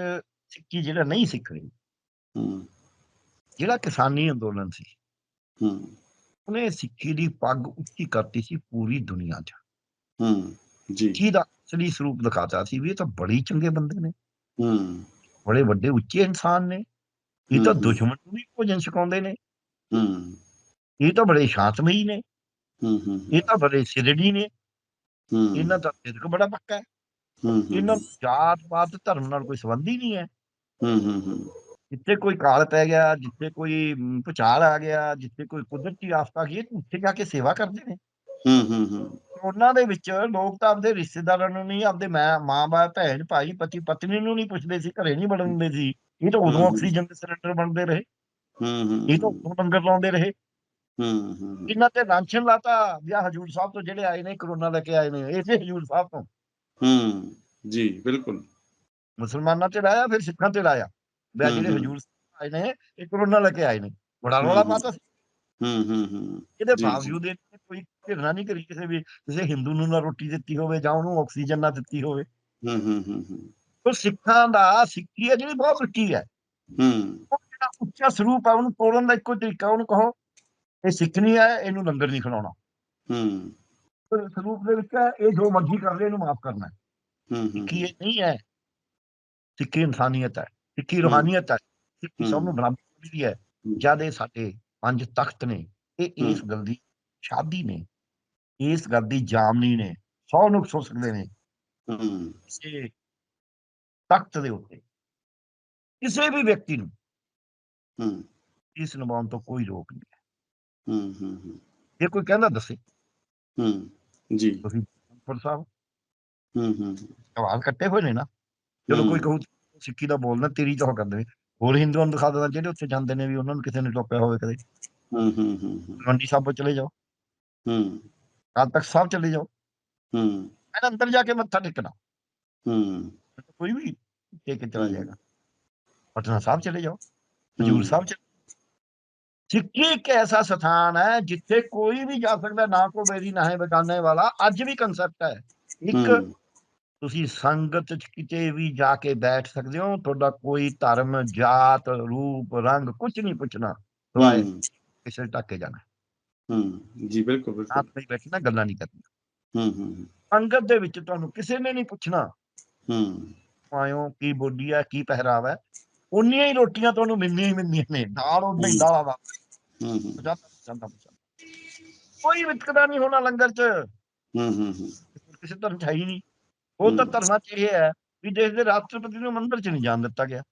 ਸਿੱਖੀ ਜਿਹੜਾ ਨਹੀਂ ਸਿੱਖ ਰਹੀ। ਹੂੰ। ਜਿਹੜਾ ਕਿਸਾਨੀ ਅੰਦੋਲਨ ਸੀ। ਹੂੰ। ਉਹਨੇ ਸਿੱਖੀ ਦੀ ਪੱਗ ਉੱਚੀ ਕਰਤੀ ਸੀ ਪੂਰੀ ਦੁਨੀਆ 'ਚ। ਹੂੰ ਜੀ। ਸਿੱਖੀ ਦਾ ਅਸਲੀ ਸਰੂਪ ਦਿਖਾਤਾ ਸੀ ਵੀ ਇਹ ਤਾਂ ਬੜੀ ਚੰਗੇ ਬੰਦੇ ਨੇ। ਹੂੰ। ਬੜੇ ਵੱਡੇ ਉੱਚੇ ਇਨਸਾਨ ਨੇ। ਇਹ ਤਾਂ। ਦੁਸ਼ਮਣ ਨੂੰ ਵੀ ਭੋਜਨ ਛਕਾਉਂਦੇ ਨੇ। ਹੂੰ। ਇਹ ਤਾਂ ਬੜੇ ਸ਼ਾਂਤਮਈ ਨੇ। ਹੂੰ ਹੂੰ ਇਹ ਤਾਂ ਬੜੇ ਸਿਰੜੀ ਨੇ। ਇਹਨਾਂ ਦਾ ਸਿਰਕ ਬੜਾ ਪੱਕਾ ਹੈ। ਇਹਨਾਂ ਜਾਤ ਪਾਤ ਧਰਮ ਨਾਲ ਕੋਈ ਸੰਬੰਧ ਹੀ ਨਹੀਂ ਹੈ। ਹੂੰ ਹੂੰ ਹੂੰ। ਜਿੱਥੇ ਕੋਈ ਕਾਲ ਪੈ ਗਿਆ ਜਿੱਥੇ ਕੋਈ ਮ, ਭੁਚਾਲ ਆ ਗਿਆ ਜਿੱਥੇ ਕੋਈ ਕੁਦਰਤੀ ਆਫਤ ਆ ਗਈ ਉੱਥੇ ਜਾ ਕੇ ਸੇਵਾ ਕਰਦੇ ਨੇ। ਹੂੰ ਹੂੰ ਹੂੰ। ਉਹਨਾਂ ਦੇ ਵਿੱਚ ਲੋਕ ਤਾਂ ਆਪਦੇ ਰਿਸ਼ਤੇਦਾਰਾਂ ਨੂੰ ਨਹੀਂ ਆਪਦੇ ਮਾਂ ਮਾਂ-ਬਾਪ ਭੈਣ ਭਾਈ ਪਤੀ ਪਤਨੀ ਨੂੰ ਨਹੀਂ ਪੁੱਛਦੇ ਸੀ ਘਰੇ ਨਹੀਂ ਵੜਨ ਦਿੰਦੇ ਸੀ। ਇਹ ਤਾਂ ਉਦੋਂ। ਆਕਸੀਜਨ ਦੇ ਸਿਲੰਡਰ ਬਣਦੇ ਰਹੇ। ਹੂੰ ਹੂੰ ਇਹ ਤਾਂ ਉਦੋਂ ਲੰਗਰ ਲਾਉਂਦੇ ਰਹੇ। ਹੂੰ ਹੂੰ ਇਹਨਾਂ ਤੇ ਲਾਂਛਨ ਲਾਤਾ ਵੀ ਆਹ ਹਜੂਰ ਸਾਹਿਬ ਤੋਂ ਜਿਹੜੇ ਆਏ ਨੇ ਕਰੋਨਾ ਲੈ ਕੇ ਆਏ ਨੇ ਇਸੇ ਹਜੂਰ ਸਾਹਿਬ ਤੋਂ। ਹੂੰ ਜੀ ਬਿਲਕੁਲ। ਮੁਸਲਮਾਨਾਂ ਤੇ ਲਾਇਆ ਫਿਰ ਸਿੱਖਾਂ ਤੇ ਲਾਇਆ। ਵੀ ਜਿਹੜੇ। ਹਜੂਰ ਆਏ ਨੇ ਇਹ ਕਰੋਨਾ ਲੈ ਕੇ ਆਏ ਨੇ। ਬੜਾ ਰੌਲਾ। ਪਾਤਾ ਹੂੰ ਹੂੰ ਹੂੰ। ਇਹਦੇ। ਬਾਵਜੂਦ ਇਹਨੇ ਕੋਈ ਘਿਰਨਾ ਨਹੀਂ ਕਰੀ ਕਿਸੇ ਵੀ ਕਿਸੇ ਹਿੰਦੂ ਨੂੰ ਨਾ ਰੋਟੀ ਦਿੱਤੀ ਹੋਵੇ ਜਾਂ ਉਹਨੂੰ ਆਕਸੀਜਨ ਨਾ ਦਿੱਤੀ ਹੋਵੇ। ਹੂੰ ਹੂੰ ਹੂੰ ਹੂੰ। ਉਹ ਸਿੱਖਾਂ ਦਾ ਸਿੱਖੀ ਹੈ ਜਿਹੜੀ ਬਹੁਤ ਉੱਚੀ ਹੈ। ਹੂੰ। ਉਹ ਜਿਹੜਾ ਉੱਚਾ ਸਰੂਪ ਹੈ ਉਹਨੂੰ ਤੋੜਨ ਦਾ ਇੱਕੋ ਤਰੀਕਾ ਉਹਨੂੰ ਕਹੋ ਇਹ ਸਿੱਖ ਨਹੀਂ ਹੈ ਇਹਨੂੰ ਲੰਗਰ ਨਹੀਂ ਖਿਲਾਉਣਾ। ਹੂੰ। ਸਰੂਪ ਦੇ ਵਿੱਚ ਇਹ ਜੋ ਮਰਜ਼ੀ ਕਰ ਲੈ ਇਹਨੂੰ ਮਾਫ ਕਰਨਾ ਹੈ। ਹੂੰ ਸਿੱਖੀ ਇਹ ਨਹੀਂ ਹੈ ਸਿੱਖੀ ਇਨਸਾਨੀਅਤ ਹੈ ਸਿੱਖੀ ਰੂਹਾਨੀਅਤ ਹੈ ਸਿੱਖੀ ਸਭ ਨੂੰ। ਬਰਾਬਰ ਦੀ ਹੈ। ਜਦ ਇਹ ਸਾਡੇ ਪੰਜ ਤਖਤ ਨੇ ਇਹ ਇਸ ਗੱਲ ਦੀ ਸ਼ਾਦੀ ਨੇ ਇਸ ਗੱਲ ਦੀ ਜਾਮਨੀ ਨੇ ਸੌ ਨੂੰ ਸੋ ਸਕਦੇ ਨੇ। ਹੂੰ। ਕਿਸੇ ਤਖਤ ਦੇ ਉੱਤੇ ਕਿਸੇ ਵੀ ਵਿਅਕਤੀ ਨੂੰ ਹੂੰ। ਇਸ ਨਿਭਾਉਣ ਤੋਂ ਕੋਈ ਰੋਕ ਨਹੀਂ ਹੈ। ਹੂੰ ਹੂੰ ਹੂੰ। ਜੇ ਕੋਈ ਕਹਿੰਦਾ ਦੱਸੇ। ਹੂੰ। ਜੀ। ਤੁਸੀਂ ਪਰ ਸਾਹਿਬ ਹੂੰ ਹੂੰ। ਸਵਾਲ ਕੱਟੇ ਹੋਏ ਨੇ ਨਾ। ਜਦੋਂ ਕੋਈ ਕਹੂ ਸਿੱਖੀ ਦਾ ਬੋਲਣਾ ਤੇਰੀ ਚਾਹ ਕਰਦੇ ਨੇ। ਹੋਰ ਹਿੰਦੂਆਂ ਨੂੰ ਦਿਖਾ ਦੇਣਾ ਜਿਹੜੇ ਉੱਥੇ ਜਾਂਦੇ ਨੇ ਵੀ ਉਹਨਾਂ ਨੂੰ ਕਿਸੇ ਨੇ ਟੋਪਿਆ ਹੋਵੇ ਕਦੇ। ਹੂੰ ਹੂੰ ਮੰਡੀ ਸਾਹਿਬ ਚਲੇ ਜਾਓ। ਹੂੰ। ਕੱਲ ਤੱਕ ਸਾਹਿਬ ਚਲੇ ਜਾਓ। ਹੂੰ। ਮੈਂ ਅੰਦਰ ਜਾ ਕੇ ਮੱਥਾ ਟੇਕਣਾ। ਹੂੰ। ਕੋਈ ਵੀ ਟੇਕ ਕੇ ਚਲਾ। ਜਾਏਗਾ। ਪਟਨਾ ਸਾਹਿਬ ਚਲੇ ਜਾਓ। ਹਜੂਰ। ਸਾਹਿਬ ਚਲੇ ਸਿੱਖੀ ਇੱਕ ਐਸਾ ਸਥਾਨ ਹੈ ਜਿੱਥੇ ਕੋਈ ਵੀ ਜਾ ਸਕਦਾ ਨਾ ਕੋ ਮੇਰੀ ਨਾ ਹੈ ਬਗਾਨੇ ਵਾਲਾ। ਅੱਜ ਵੀ ਕਨਸੈਪਟ ਹੈ। ਇੱਕ ਤੁਸੀਂ ਸੰਗਤ ਚ ਕਿਤੇ ਵੀ ਜਾ ਕੇ ਬੈਠ ਸਕਦੇ ਹੋ ਤੁਹਾਡਾ ਕੋਈ ਧਰਮ ਜਾਤ ਰੂਪ ਰੰਗ ਕੁਝ ਨਹੀਂ ਪੁੱਛਣਾ। ਸਵਾਏ ਹੂੰ। ਕਿਸੇ ਟੱਕੇ ਜਾਣਾ। ਹੂੰ ਜੀ ਬਿਲਕੁਲ ਬਿਲਕੁਲ। ਆਪ ਨਹੀਂ ਬੈਠਣਾ ਗੱਲਾਂ ਨਹੀਂ ਕਰਨੀਆਂ। ਹੂੰ ਹੂੰ ਸੰਗਤ ਦੇ ਵਿੱਚ ਤੁਹਾਨੂੰ ਕਿਸੇ ਨੇ ਨਹੀਂ ਪੁੱਛਣਾ। ਹੂੰ। ਆਇਓ ਕੀ ਬੋਲੀ ਹੈ ਕੀ ਪਹਿਰਾਵਾ ਉਨੀਆਂ ਹੀ ਰੋਟੀਆਂ ਤੁਹਾਨੂੰ ਮਿਲਣੀਆਂ ਹੀ ਮਿਲਣੀਆਂ ਨੇ। ਦਾਲ ਉਦਾਂ ਹੀ ਹਮ। ਦਾਲਾਂ ਹੂੰ ਹੂੰ। ਕੋਈ ਵਿਤਕਰਾ ਨਹੀਂ ਹੋਣਾ ਲੰਗਰ 'ਚ। ਹੂੰ ਹੂੰ ਹੂੰ। ਕਿਸੇ ਧਰਮ 'ਚ ਹੈ ਹੀ ਨਹੀਂ। ਉਹ ਤਾਂ। ਧਰਮਾਂ 'ਚ ਇਹ ਹੈ ਵੀ ਦੇਸ਼ ਦੇ ਰਾਸ਼ਟਰਪਤੀ ਨੂੰ ਮੰਦਰ 'ਚ ਨਹੀਂ ਜਾਣ ਦਿੱਤਾ ਗਿਆ।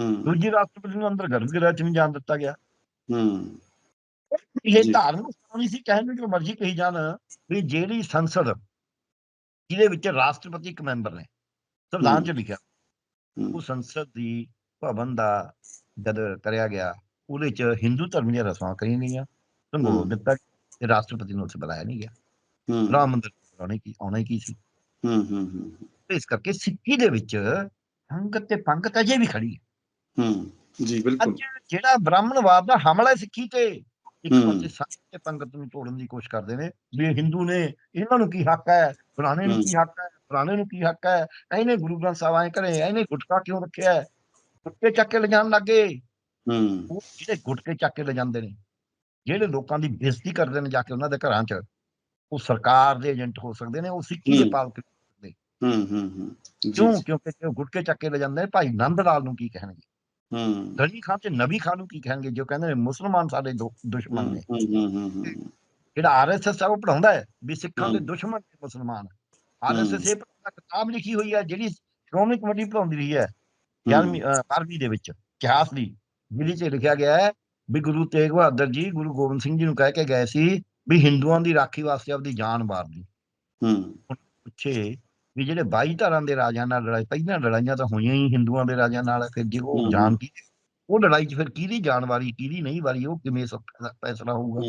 ਹੂੰ। ਦੂਜੀ ਰਾਸ਼ਟਰਪਤੀ ਨੂੰ ਅੰਦਰ ਗਰਭਗ੍ਰਹਿ 'ਚ ਨਹੀਂ ਜਾਣ ਦਿੱਤਾ ਗਿਆ। ਹੂੰ। ਇਹ। ਧਾਰਮਿਕ ਨਹੀਂ ਸੀ ਕਹਿਣ ਨੂੰ ਜੋ ਮਰਜ਼ੀ ਕਹੀ ਜਾਣ ਵੀ ਜਿਹੜੀ ਸੰਸਦ ਜਿਹਦੇ ਵਿੱਚ ਰਾਸ਼ਟਰਪਤੀ ਇੱਕ ਮੈਂਬਰ ਨੇ ਸੰਵਿਧਾਨ 'ਚ ਲਿਖਿਆ। ਉਹ ਸੰਸਦ ਦੀ ਭਵਨ ਦਾ ਜਦ ਕਰਿਆ ਗਿਆ ਉਹਦੇ 'ਚ ਹਿੰਦੂ ਧਰਮ ਦੀਆਂ ਰਸਮਾਂ ਕਰੀਆਂ ਗਈਆਂ ਹਮ। ਦਿੱਤਾ ਰਾਸ਼ਟਰਪਤੀ ਨੂੰ ਉੱਥੇ ਬੁਲਾਇਆ ਨਹੀਂ ਗਿਆ। ਹੂੰ। ਰਾਮ ਮੰਦਿਰ ਆਉਣੇ ਕੀ ਆਉਣਾ ਕੀ ਸੀ? ਹੂੰ ਹੂੰ ਇਸ ਕਰਕੇ ਸਿੱਖੀ ਦੇ ਵਿੱਚ ਸੰਗਤ ਤੇ ਪੰਗਤ ਅਜੇ ਵੀ ਖੜੀ ਹੈ। ਹੂੰ ਜੀ ਬਿਲਕੁਲ। ਅੱਜ ਜਿਹੜਾ ਬ੍ਰਾਹਮਣਵਾਦ ਦਾ ਹਮਲਾ ਹੈ ਸਿੱਖੀ ਤੇ ਇੱਕ ਹਮ। ਪਾਸੇ ਸੰਗਤ ਤੇ ਪੰਗਤ ਨੂੰ ਤੋੜਨ ਦੀ ਕੋਸ਼ਿਸ਼ ਕਰਦੇ ਨੇ ਵੀ ਹਿੰਦੂ ਨੇ ਇਹਨਾਂ ਨੂੰ ਕੀ ਹੱਕ ਹੈ? ਫਲਾਣੇ ਨੂੰ। ਕੀ ਹੱਕ ਹੈ? ਫਲਾਣੇ ਨੂੰ ਕੀ ਹੱਕ ਹੈ? ਇਹਨੇ ਗੁਰੂ ਗ੍ਰੰਥ ਸਾਹਿਬ ਆਏ ਕਰੇ ਇਹਨੇ ਗੁਟਕਾ ਕਿਉਂ ਰੱਖਿਆ ਹੈ? ਗੁਟਕੇ ਚੱਕ ਕੇ ਲਿਜਾਣ ਲੱਗੇ। ਹੂੰ। ਉਹ ਜਿਹੜੇ ਗੁਟਕੇ ਚੱਕ ਕੇ ਲਿਜਾਂਦੇ ਨੇ ਜਿਹੜੇ ਲੋਕਾਂ ਦੀ ਬੇਇੱਜ਼ਤੀ ਕਰਦੇ ਨੇ ਜਾ ਕੇ ਉਹਨਾਂ ਦੇ ਘਰਾਂ 'ਚ ਉਹ ਸਰਕਾਰ ਦੇ ਏਜੰਟ ਹੋ ਸਕਦੇ ਨੇ ਉਹ ਸਿੱਖੀ ਦੇ। ਪਾਲਕ ਹੂੰ ਹੂੰ ਹੂੰ। ਜੀ ਕਿਉਂ? ਕਿਉਂਕਿ ਉਹ ਗੁਟਕੇ ਚੱਕ ਕੇ ਲਿਜਾਂਦੇ ਨੇ ਭਾਈ ਨੰਦ ਲਾਲ ਨੂੰ ਕੀ ਕਹਿਣਗੇ? ਹੂੰ। ਗਲੀ ਖਾਨ ਤੇ ਨਬੀ ਖਾਨ ਨੂੰ ਕੀ ਕਹਿਣਗੇ ਜੋ ਕਹਿੰਦੇ ਨੇ ਮੁਸਲਮਾਨ ਸਾਡੇ ਦੁਸ਼ਮਣ ਨੇ। ਹੂੰ ਹੂੰ ਹੂੰ ਹੂੰ ਜਿਹੜਾ ਆਰਐਸਐਸ ਹੈ ਉਹ ਪੜਾਉਂਦਾ ਹੈ ਵੀ ਸਿੱਖਾਂ ਦੇ। ਦੁਸ਼ਮਣ ਨੇ ਮੁਸਲਮਾਨ। ਆਰਐਸਐਸ ਇਹ ਕਿਤਾਬ ਲਿਖੀ ਹੋਈ ਹੈ ਜਿਹੜੀ ਸ਼੍ਰੋਮਣੀ ਕਮੇਟੀ ਪੜਾਉਂਦੀ ਰਹੀ ਹੈ 11ਵੀਂ 12ਵੀਂ ਦੇ ਵਿੱਚ ਇਤਿਹਾਸ ਦੀ। ਜਿਹਦੇ 'ਚ ਲਿਖਿਆ ਗਿਆ ਹੈ ਵੀ ਗੁਰੂ ਤੇਗ ਬਹਾਦਰ ਜੀ ਗੁਰੂ ਗੋਬਿੰਦ ਸਿੰਘ ਜੀ ਨੂੰ ਕਹਿ ਕੇ ਗਏ ਸੀ ਵੀ ਹਿੰਦੂਆਂ ਦੀ ਰਾਖੀ ਵਾਸਤੇ ਆਪਦੀ ਜਾਨ ਵਾਰ ਦੀ ਹੂੰ ਪੁੱਛੇ ਵੀ ਜਿਹੜੇ 22 ਧਾਰਾਂ ਦੇ ਰਾਜਿਆਂ ਨਾਲ ਲੜਾਈ ਪਹਿਲਾਂ ਲੜਾਈਆਂ ਤਾਂ ਹੋਈਆਂ ਹੀ ਹਿੰਦੂਆਂ ਦੇ ਰਾਜਿਆਂ ਨਾਲ ਫਿਰ ਜੇ ਉਹ। ਜਾਨ ਕੀ ਉਹ ਲੜਾਈ 'ਚ ਫਿਰ ਕਿਹਦੀ ਜਾਨ ਵਾਰੀ ਕਿਹਦੀ ਨਹੀਂ ਵਾਰੀ ਉਹ ਕਿਵੇਂ ਸ- ਫੈਸਲਾ ਹੋਊਗਾ?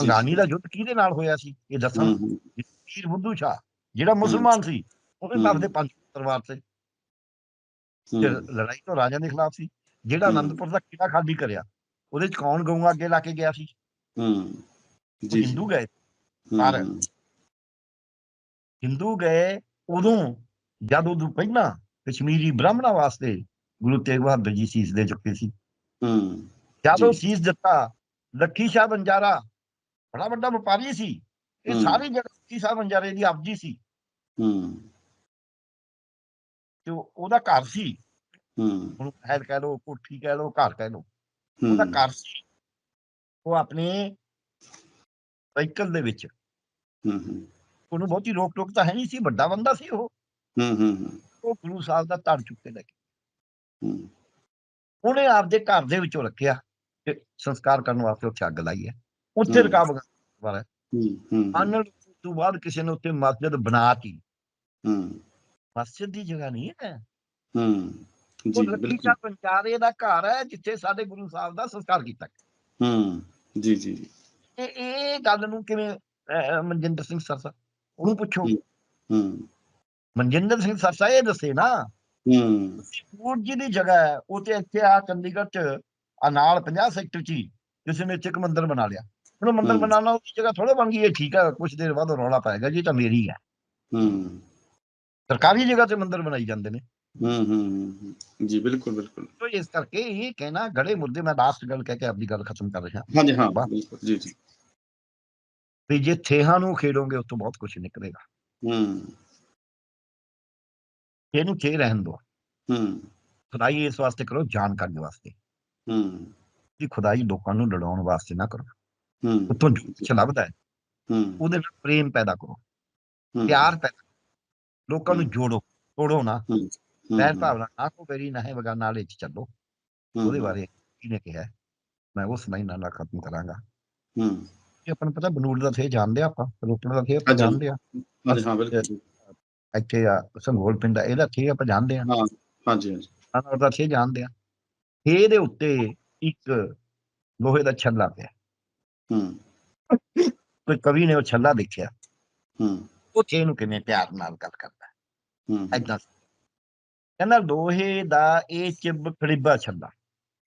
ਅਫਗਾਨੀ ਦਾ ਯੁੱਧ ਕਿਹਦੇ ਨਾਲ ਹੋਇਆ ਸੀ? ਇਹ ਦੱਸਣ ਪੀਰ ਬੁੱਧੂ ਸ਼ਾਹ ਜਿਹੜਾ ਮੁਸਲਮਾਨ ਸੀ ਉਹਦੇ। ਨਾਲ ਦੇ ਪੰਜ ਤਲਵਾਰ ਤੇ। ਲੜਾਈ ਤਾਂ ਰਾਜਾ ਦੇ ਖਿਲਾਫ ਸੀ। ਜਿਹੜਾ ਹੂੰ। ਆਨੰਦਪੁਰ ਦਾ ਕਿਲਾ ਖਾਲੀ ਕਰਿਆ ਉਹਦੇ ਚ ਕੌਣ ਗਊਆਂ ਅੱਗੇ ਲਾ ਕੇ ਗਿਆ ਸੀ? ਹੂੰ। ਜੀ ਹਿੰਦੂ ਗਏ। ਹੂੰ, ਹਿੰਦੂ ਗਏ ਉਦੋਂ ਜਦ ਉਦੋਂ ਪਹਿਲਾਂ ਕਸ਼ਮੀਰੀ ਬ੍ਰਾਹਮਣਾਂ ਵਾਸਤੇ ਗੁਰੂ ਤੇਗ ਬਹਾਦਰ ਜੀ ਸੀਸ ਦੇ ਚੁੱਕੇ ਸੀ। ਹੂੰ। ਜਦ ਉਹ ਜੀ। ਸੀਸ ਦਿੱਤਾ ਲੱਖੀ ਸ਼ਾਹ ਬੰਜਾਰਾ ਬੜਾ ਵੱਡਾ ਵਪਾਰੀ ਸੀ। ਇਹ। ਸਾਰੀ ਜਗ੍ਹਾ ਲੱਖੀ ਸ਼ਾਹ ਬੰਜਾਰੇ ਦੀ ਆਪਦੀ ਸੀ। ਹੂੰ। ਉਹ- ਉਹਦਾ ਘਰ ਸੀ। ਹੂੰ। ਹੁਣ ਹੈਲ ਕਹਿ ਲੋ ਕੋਠੀ ਕਹਿ ਲੋ ਘਰ ਕਹਿ ਲੋ ਉਹਦਾ ਘਰ ਸੀ। ਉਹ ਆਪਣੇ ਸਾਈਕਲ ਦੇ ਵਿੱਚ ਹੂੰ ਹੂੰ। ਉਹਨੂੰ ਬਹੁਤੀ ਰੋਕ ਟੋਕ ਤਾਂ ਹੈ ਨਹੀਂ ਸੀ ਵੱਡਾ ਬੰਦਾ ਸੀ ਉਹ। ਹੂੰ ਹੂੰ ਉਹ ਗੁਰੂ ਸਾਹਿਬ ਦਾ ਧੜ ਚੁੱਕੇ ਲੈ ਕੇ। ਹੂੰ। ਉਹਨੇ ਆਪਦੇ ਘਰ ਦੇ ਵਿੱਚੋਂ ਰੱਖਿਆ ਤੇ ਸੰਸਕਾਰ ਕਰਨ ਵਾਸਤੇ ਉੱਥੇ ਅੱਗ ਲਾਈ ਹੈ। ਉੱਥੇ। ਰਕਾਬ ਵਾਲਾ ਹੂੰ। ਹੂੰ ਆਨੰਦ ਤੋਂ ਬਾਅਦ ਕਿਸੇ ਨੇ ਉੱਥੇ ਮਸਜਿਦ ਬਣਾਤੀ। ਹੂੰ। ਮਸਜਿਦ ਦੀ ਜਗ੍ਹਾ ਨਹੀਂ ਹੈ। ਹੂੰ। ਜੀ ਬਿਲਕੁਲ। ਸ਼ਾਹ ਪੰਚਾਰੇ ਦਾ ਘਰ ਹੈ ਜਿੱਥੇ ਸਾਡੇ ਗੁਰੂ ਸਾਹਿਬ ਦਾ ਸੰਸਕਾਰ ਕੀਤਾ। ਹੂੰ। ਜੀ ਜੀ ਇਹ ਇਹ ਗੱਲ ਨੂੰ ਕਿਵੇਂ ਮਨਜਿੰਦਰ ਸਿੰਘ ਸਰਸਾ ਉਹਨੂੰ ਪੁੱਛੋ। ਹੂੰ। ਹੂੰ। ਮਨਜਿੰਦਰ ਸਿੰਘ ਸਰਸਾ ਇਹ ਦੱਸੇ ਨਾ। ਹੂੰ। ਫੂਡ ਜੀ ਦੀ ਜਗ੍ਹਾ ਹੈ ਉਹ ਤੇ ਇੱਥੇ ਆ ਚੰਡੀਗੜ੍ਹ ਚ ਆ ਨਾਲ 50 ਸੈਕਟਰ ਚ ਹੀ ਕਿਸੇ ਨੇ ਇੱਕ ਮੰਦਿਰ ਬਣਾ ਲਿਆ। ਹੁਣ ਮੰਦਿਰ ਹੂੰ। ਬਣਾਉਣਾ ਉਹਦੀ ਜਗ੍ਹਾ ਥੋੜਾ ਬਣ ਗਈ ਹੈ ਠੀਕ ਹੈ ਕੁਝ ਦੇਰ ਬਾਅਦ ਰੌਲਾ ਪਾਏਗਾ ਜੀ ਇਹ ਤਾਂ ਮੇਰੀ ਹੈ। ਹੂੰ। ਸਰਕਾਰੀ ਜਗ੍ਹਾ ਤੇ ਮੰਦਿਰ ਬਣਾਈ ਜਾਂਦੇ ਨੇ। ਹੂੰ ਹੂੰ ਹੂੰ, ਜੀ ਬਿਲਕੁਲ ਬਿਲकुल ਤੋ ਇਸ ਕਰਕੇ ਇਹ ਕਹਿਣਾ ਗੜੇ ਮੁਰਦੇ ਮੈਂ ਲਾਸਟ ਗੱਲ ਕਹਿ ਕੇ ਆਪਣੀ ਗੱਲ ਖਤਮ ਕਰ ਰਿਹਾ। ਹਾਂ ਵਾਹ। ਬਿਲਕੁਲ ਜੀ ਜੀ। ਵੀ ਜੇ ਥੇਹਾਂ ਨੂੰ ਖੇਡੋਗੇ ਉਸ ਤੋਂ ਬਹੁਤ ਕੁਝ ਨਿਕਲੇਗਾ। ਹੂੰ। ਇਹਨੂੰ ਥੇ ਰਹਿਣ ਦਿਓ ਹੂੰ। ਖੁਦਾਈ ਇਸ ਵਾਸਤੇ ਕਰੋ ਜਾਣਕਾਰੀ ਵਾਸਤੇ। ਹੂੰ। ਕਿ ਖੁਦਾਈ ਲੋਕਾਂ ਨੂੰ ਲੜਾਉਣ ਵਾਸਤੇ ਨਾ ਕਰੋ। ਹੂੰ। ਉੱਥੋਂ ਜੋ ਲੱਭਦਾ ਹੈ। ਹੂੰ। ਉਹਦੇ ਨਾਲ ਪ੍ਰੇਮ ਪੈਦਾ ਕਰੋ। ਪਿਆਰ ਪੈਦਾ। ਲੋਕਾਂ ਨੂੰ। ਜੋੜੋ ਤੋੜੋ ਨਾ। ਵੈਰ ਭਾਵਨਾ ਨਾ ਕੋ ਮੇਰੀ ਨਾ ਹੈ ਬਗਾ ਨਾਲੇ ਚ ਚੱਲੋ। ਉਹਦੇ ਬਾਰੇ ਕਿਹਨੇ ਕਿਹਾ? ਮੈਂ ਉਸ ਨਹੀਂ ਨਾਲ ਖਤਮ ਕਰਾਂਗਾ। ਹੂੰ। ਆਪਾਂ ਨੂੰ ਪਤਾ ਬਨੂੜ ਦਾ ਥੇ ਜਾਣਦੇ ਆਪਾਂ ਰੋਪੜ ਦਾ ਥੇ ਆਪਾਂ। ਜਾਣਦੇ ਆ। ਹਾਂ ਬਿਲਕੁਲ। ਇੱਥੇ ਆ ਸੰਗੋਲ ਪਿੰਡ ਆ, ਇਹਦਾ ਥੇ ਆਪਾਂ ਜਾਣਦੇ ਆ। ਹਾਂ ਹਾਂਜੀ ਹਾਂਜੀ। ਦਾ ਥੇ ਜਾਣਦੇ ਆ। ਥੇ ਦੇ ਉੱਤੇ ਇੱਕ ਲੋਹੇ ਦਾ ਛੱਲਾ ਪਿਆ। ਹੂੰ। ਕੋਈ ਕਵੀ ਨੇ ਉਹ ਛੱਲਾ ਦੇਖਿਆ? ਹੂੰ। ਉਹ ਥੇ ਨੂੰ ਕਿਵੇਂ ਪਿਆਰ ਨਾਲ ਗੱਲ ਕਰਦਾ? ਹੂੰ। ਐਦਾਂ ਕਹਿੰਦਾ ਲੋਹੇ ਦਾ ਇਹ ਚਿੱਬ ਖੜਿੱਬਾ ਛੱਲਾ।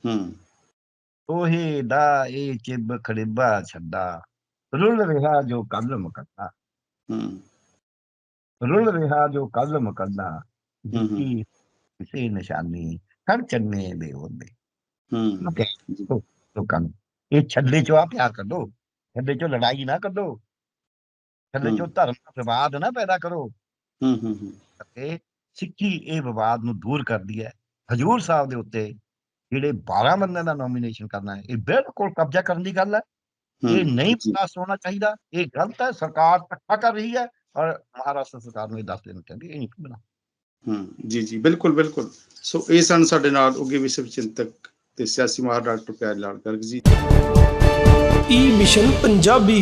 ਹੂੰ। ਲੋਹੇ ਦਾ ਇਹ ਚਿੱਬ ਖੜਿੱਬਾ ਛੱਡਾ। ਰੁੱਲ ਰਿਹਾ ਜੋ ਕੱਲ ਮੁਕੱਦਾ। ਹੂੰ। ਰੁੱਲ ਰਿਹਾ ਜੋ ਕੱਲ ਮੁਕੱਦਾ। ਹੂੰ, ਹੂੰ। ਜਿੱਤੀ ਕਿਸੇ ਨਿਸ਼ਾਨੀ ਹਰ ਚੰਨੇ ਦੇ ਹੁੰਦੇ ਹੂੰ। ਇਹ ਛੱਲੇ ਚੋਂ ਆ ਪਿਆਰ ਕੱਢੋ। ਛੱਲੇ ਚੋਂ ਲੜਾਈ ਨਾ ਕੱਢੋ। ਛੱਲੇ ਚੋਂ। ਧਰਮ ਦਾ ਵਿਵਾਦ ਨਾ ਪੈਦਾ ਕਰੋ। ਹੂੰ ਹੂੰ ਹੂੰ। ਸਿੱਖੀ ਇਹ ਵਿਵਾਦ ਨੂੰ ਦੂਰ ਕਰਦੀ ਹੈ। ਹਜੂਰ ਸਾਹਿਬ ਦੇ ਉੱਤੇ ਜਿਹੜੇ 12 ਬੰਦਿਆਂ ਦਾ ਨੋਮੀਨੇਸ਼ਨ ਕਰਨਾ ਹੈ ਇਹ ਬਿਲਕੁਲ ਕਬਜ਼ਾ ਕਰਨ ਦੀ ਗੱਲ ਹੈ। ਇਹ ਨਹੀਂ ਪਾਸ ਹੋਣਾ ਚਾਹੀਦਾ ਇਹ ਗਲਤ ਹੈ ਸਰਕਾਰ ਧੱਕਾ ਕਰ ਰਹੀ ਹੈ ਔਰ ਮਹਾਰਾਸ਼ਟਰ ਸਰਕਾਰ ਨੂੰ ਇਹ ਦੱਸ ਦੇਣਾ ਚਾਹੀਦਾ ਇਹ ਨਹੀਂ ਕਰਨਾ ਹੂੰ ਜੀ ਜੀ ਬਿਲਕੁਲ ਬਿਲਕੁਲ। ਸੋ ਇਹ ਸਨ ਸਾਡੇ ਨਾਲ ਉੱਗੇ ਵਿਸ਼ਵ ਚਿੰਤਕ ਤੇ ਸਿਆਸੀ ਮਾਹਰ ਡਾਕਟਰ ਪਿਆਰ ਲਾਲ ਗਰਗ ਜੀ। ਈ ਮਿਸ਼ਨ ਪੰਜਾਬੀ